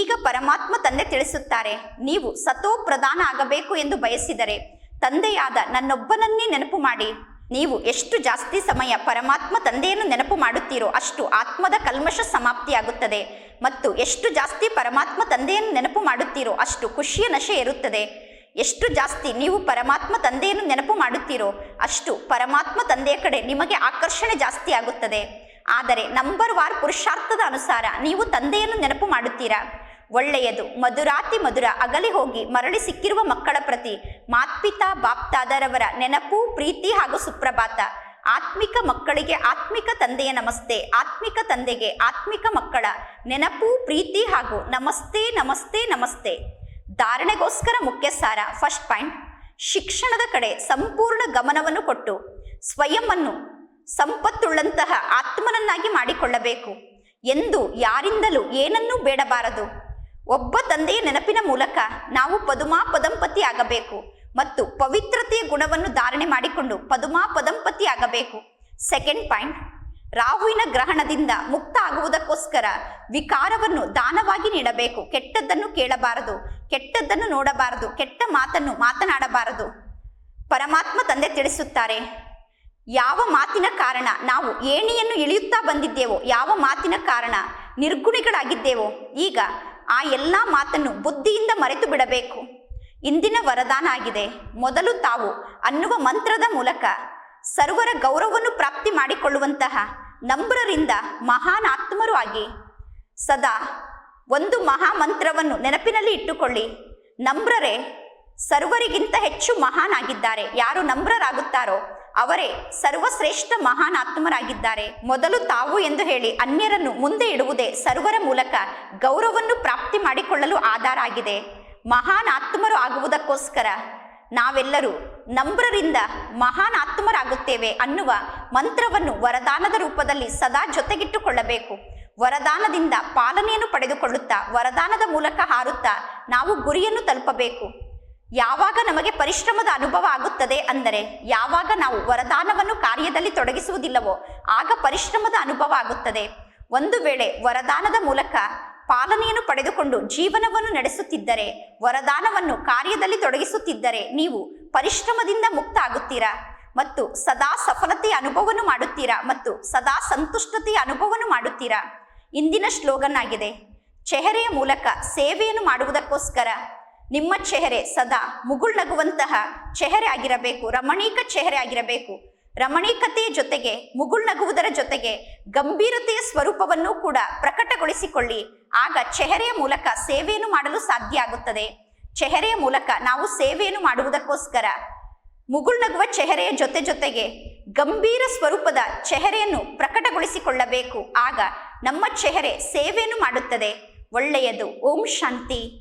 ಈಗ ಪರಮಾತ್ಮ ತಂದೆ ತಿಳಿಸುತ್ತಾರೆ, ನೀವು ಸತೋ ಪ್ರಧಾನ ಆಗಬೇಕು ಎಂದು ಬಯಸಿದರೆ, ತಂದೆಯಾದ ನನ್ನೊಬ್ಬನನ್ನೇ ನೆನಪು ಮಾಡಿ. ನೀವು ಎಷ್ಟು ಜಾಸ್ತಿ ಸಮಯ ಪರಮಾತ್ಮ ತಂದೆಯನ್ನು ನೆನಪು ಮಾಡುತ್ತೀರೋ ಅಷ್ಟು ಆತ್ಮದ ಕಲ್ಮಶ ಸಮಾಪ್ತಿಯಾಗುತ್ತದೆ. ಮತ್ತು ಎಷ್ಟು ಜಾಸ್ತಿ ಪರಮಾತ್ಮ ತಂದೆಯನ್ನು ನೆನಪು ಮಾಡುತ್ತೀರೋ ಅಷ್ಟು ಖುಷಿಯ ನಶೆ ಇರುತ್ತದೆ ಎಷ್ಟು ಜಾಸ್ತಿ ನೀವು ಪರಮಾತ್ಮ ತಂದೆಯನ್ನು ನೆನಪು ಮಾಡುತ್ತೀರೋ ಅಷ್ಟು ಪರಮಾತ್ಮ ತಂದೆಯ ಕಡೆ ನಿಮಗೆ ಆಕರ್ಷಣೆ ಜಾಸ್ತಿ ಆಗುತ್ತದೆ. ಆದರೆ ನಂಬರ್ ವಾರ್ ಪುರುಷಾರ್ಥದ ಅನುಸಾರ ನೀವು ತಂದೆಯನ್ನು ನೆನಪು ಮಾಡುತ್ತೀರಾ? ಒಳ್ಳೆಯದು, ಮಧುರಾತಿ ಮಧುರ, ಅಗಲಿ ಹೋಗಿ ಮರಳಿ ಸಿಕ್ಕಿರುವ ಮಕ್ಕಳ ಪ್ರತಿ ಮಾತ್ಪಿತಾ, ಬಾಪ್ತಾದರವರ ನೆನಪು, ಪ್ರೀತಿ ಹಾಗೂ ಸುಪ್ರಭಾತ. ಆತ್ಮಿಕ ಮಕ್ಕಳಿಗೆ ಆತ್ಮಿಕ ತಂದೆಯ ನಮಸ್ತೆ, ಆತ್ಮಿಕ ತಂದೆಗೆ ಆತ್ಮಿಕ ಮಕ್ಕಳ ನೆನಪು, ಪ್ರೀತಿ ಹಾಗೂ ನಮಸ್ತೆ ನಮಸ್ತೆ ನಮಸ್ತೆ. ಧಾರಣೆಗೋಸ್ಕರ ಮುಖ್ಯ ಸಾರ ಫಸ್ಟ್ ಪಾಯಿಂಟ್ ಶಿಕ್ಷಣದ ಕಡೆ ಸಂಪೂರ್ಣ ಗಮನವನ್ನು ಕೊಟ್ಟು ಸ್ವಯಂವನ್ನು ಸಂಪತ್ತುಳ್ಳಂತಹ ಆತ್ಮನನ್ನಾಗಿ ಮಾಡಿಕೊಳ್ಳಬೇಕು. ಎಂದು ಯಾರಿಂದಲೂ ಏನನ್ನೂ ಬೇಡಬಾರದು. ಒಬ್ಬ ತಂದೆಯ ನೆನಪಿನ ಮೂಲಕ ನಾವು ಪದುಮಾ ಪದಂಪತಿ ಆಗಬೇಕು ಮತ್ತು ಪವಿತ್ರತೆಯ ಗುಣವನ್ನು ಧಾರಣೆ ಮಾಡಿಕೊಂಡು ಪದುಮಾ ಪದಂಪತಿ ಆಗಬೇಕು. ಸೆಕೆಂಡ್ ಪಾಯಿಂಟ್ ರಾಹುವಿನ ಗ್ರಹಣದಿಂದ ಮುಕ್ತ ಆಗುವುದಕ್ಕೋಸ್ಕರ ವಿಕಾರವನ್ನು ದಾನವಾಗಿ ನೀಡಬೇಕು. ಕೆಟ್ಟದ್ದನ್ನು ಕೇಳಬಾರದು, ಕೆಟ್ಟದ್ದನ್ನು ನೋಡಬಾರದು, ಕೆಟ್ಟ ಮಾತನ್ನು ಮಾತನಾಡಬಾರದು. ಪರಮಾತ್ಮ ತಂದೆ ತಿಳಿಸುತ್ತಾರೆ, ಯಾವ ಮಾತಿನ ಕಾರಣ ನಾವು ಏಣಿಯನ್ನು ಇಳಿಯುತ್ತಾ ಬಂದಿದ್ದೇವೋ, ಯಾವ ಮಾತಿನ ಕಾರಣ ನಿರ್ಗುಣಿಗಳಾಗಿದ್ದೇವೋ, ಈಗ ಆ ಎಲ್ಲ ಮಾತನ್ನು ಬುದ್ಧಿಯಿಂದ ಮರೆತು ಬಿಡಬೇಕು. ಇಂದಿನ ವರದಾನ ಆಗಿದೆ. ಮೊದಲು ತಾವು ಅನ್ನುವ ಮಂತ್ರದ ಮೂಲಕ ಸರ್ವರ ಗೌರವವನ್ನು ಪ್ರಾಪ್ತಿ ಮಾಡಿಕೊಳ್ಳುವಂತಹ ನಂಬ್ರರಿಂದ ಮಹಾನ್ ಆತ್ಮರು ಆಗಿ. ಸದಾ ಒಂದು ಮಹಾಮಂತ್ರವನ್ನು ನೆನಪಿನಲ್ಲಿ ಇಟ್ಟುಕೊಳ್ಳಿ. ನಮ್ರರೇ ಸರ್ವರಿಗಿಂತ ಹೆಚ್ಚು ಮಹಾನ್ ಆಗಿದ್ದಾರೆ ಯಾರು ನಮ್ರರಾಗುತ್ತಾರೋ ಅವರೇ ಸರ್ವಶ್ರೇಷ್ಠ ಮಹಾನ್ ಆತ್ಮರಾಗಿದ್ದಾರೆ. ಮೊದಲು ತಾವು ಎಂದು ಹೇಳಿ ಅನ್ಯರನ್ನು ಮುಂದೆ ಇಡುವುದೇ ಸರ್ವರ ಮೂಲಕ ಗೌರವವನ್ನು ಪ್ರಾಪ್ತಿ ಮಾಡಿಕೊಳ್ಳಲು ಆಧಾರ ಆಗಿದೆ. ಮಹಾನ್ ಆತ್ಮರು ಆಗುವುದಕ್ಕೋಸ್ಕರ ನಾವೆಲ್ಲರೂ ನಮ್ರರಿಂದ ಮಹಾನ್ ಆತ್ಮರಾಗುತ್ತೇವೆ ಅನ್ನುವ ಮಂತ್ರವನ್ನು ವರದಾನದ ರೂಪದಲ್ಲಿ ಸದಾ ಜೊತೆಗಿಟ್ಟುಕೊಳ್ಳಬೇಕು. ವರದಾನದಿಂದ ಪಾಲನೆಯನ್ನು ಪಡೆದುಕೊಳ್ಳುತ್ತಾ, ವರದಾನದ ಮೂಲಕ ಹಾರುತ್ತಾ ನಾವು ಗುರಿಯನ್ನು ತಲುಪಬೇಕು. ಯಾವಾಗ ನಮಗೆ ಪರಿಶ್ರಮದ ಅನುಭವ ಆಗುತ್ತದೆ ಅಂದರೆ, ಯಾವಾಗ ನಾವು ವರದಾನವನ್ನು ಕಾರ್ಯದಲ್ಲಿ ತೊಡಗಿಸುವುದಿಲ್ಲವೋ, ಆಗ ಪರಿಶ್ರಮದ ಅನುಭವ ಆಗುತ್ತದೆ. ಒಂದು ವೇಳೆ ವರದಾನದ ಮೂಲಕ ಪಾಲನೆಯನ್ನು ಪಡೆದುಕೊಂಡು ಜೀವನವನ್ನು ನಡೆಸುತ್ತಿದ್ದರೆ, ವರದಾನವನ್ನು ಕಾರ್ಯದಲ್ಲಿ ತೊಡಗಿಸುತ್ತಿದ್ದರೆ ನೀವು ಪರಿಶ್ರಮದಿಂದ ಮುಕ್ತ ಆಗುತ್ತೀರಾ ಮತ್ತು ಸದಾ ಸಫಲತೆಯ ಅನುಭವವನ್ನು ಮಾಡುತ್ತೀರಾ? ಮತ್ತು ಸದಾ ಸಂತುಷ್ಟತೆಯ ಅನುಭವವನ್ನು ಮಾಡುತ್ತೀರಾ? ಇಂದಿನ ಶ್ಲೋಗನ್ ಆಗಿದೆ, ಚೆಹರೆಯ ಮೂಲಕ ಸೇವೆಯನ್ನು ಮಾಡುವುದಕ್ಕೋಸ್ಕರ. ನಿಮ್ಮ ಚೆಹರೆ ಸದಾ ಮುಗುಳ್ನಗುವಂತಹ ಚೆಹರೆ ಆಗಿರಬೇಕು, ರಮಣೀಕ ಚೆಹರೆ ಆಗಿರಬೇಕು. ರಮಣೀಕತೆಯ ಜೊತೆಗೆ ಮುಗುಳ್ನಗುವುದರ ಜೊತೆಗೆ ಗಂಭೀರತೆಯ ಸ್ವರೂಪವನ್ನು ಕೂಡ ಪ್ರಕಟಗೊಳಿಸಿಕೊಳ್ಳಿ. ಆಗ ಚೆಹರೆಯ ಮೂಲಕ ಸೇವೆಯನ್ನು ಮಾಡಲು ಸಾಧ್ಯ ಆಗುತ್ತದೆ. ಚೆಹರೆಯ ಮೂಲಕ ನಾವು ಸೇವೆಯನ್ನು ಮಾಡುವುದಕ್ಕೋಸ್ಕರ ಮುಗುಳ್ನಗುವ ಚೆಹರೆಯ ಜೊತೆ ಜೊತೆಗೆ ಗಂಭೀರ ಸ್ವರೂಪದ ಚೆಹರೆಯನ್ನು ಪ್ರಕಟಗೊಳಿಸಿಕೊಳ್ಳಬೇಕು. ಆಗ ನಮ್ಮ ಚೆಹರೆ ಸೇವೆಯನ್ನು ಮಾಡುತ್ತದೆ. ಒಳ್ಳೆಯದು. ಓಂ ಶಾಂತಿ.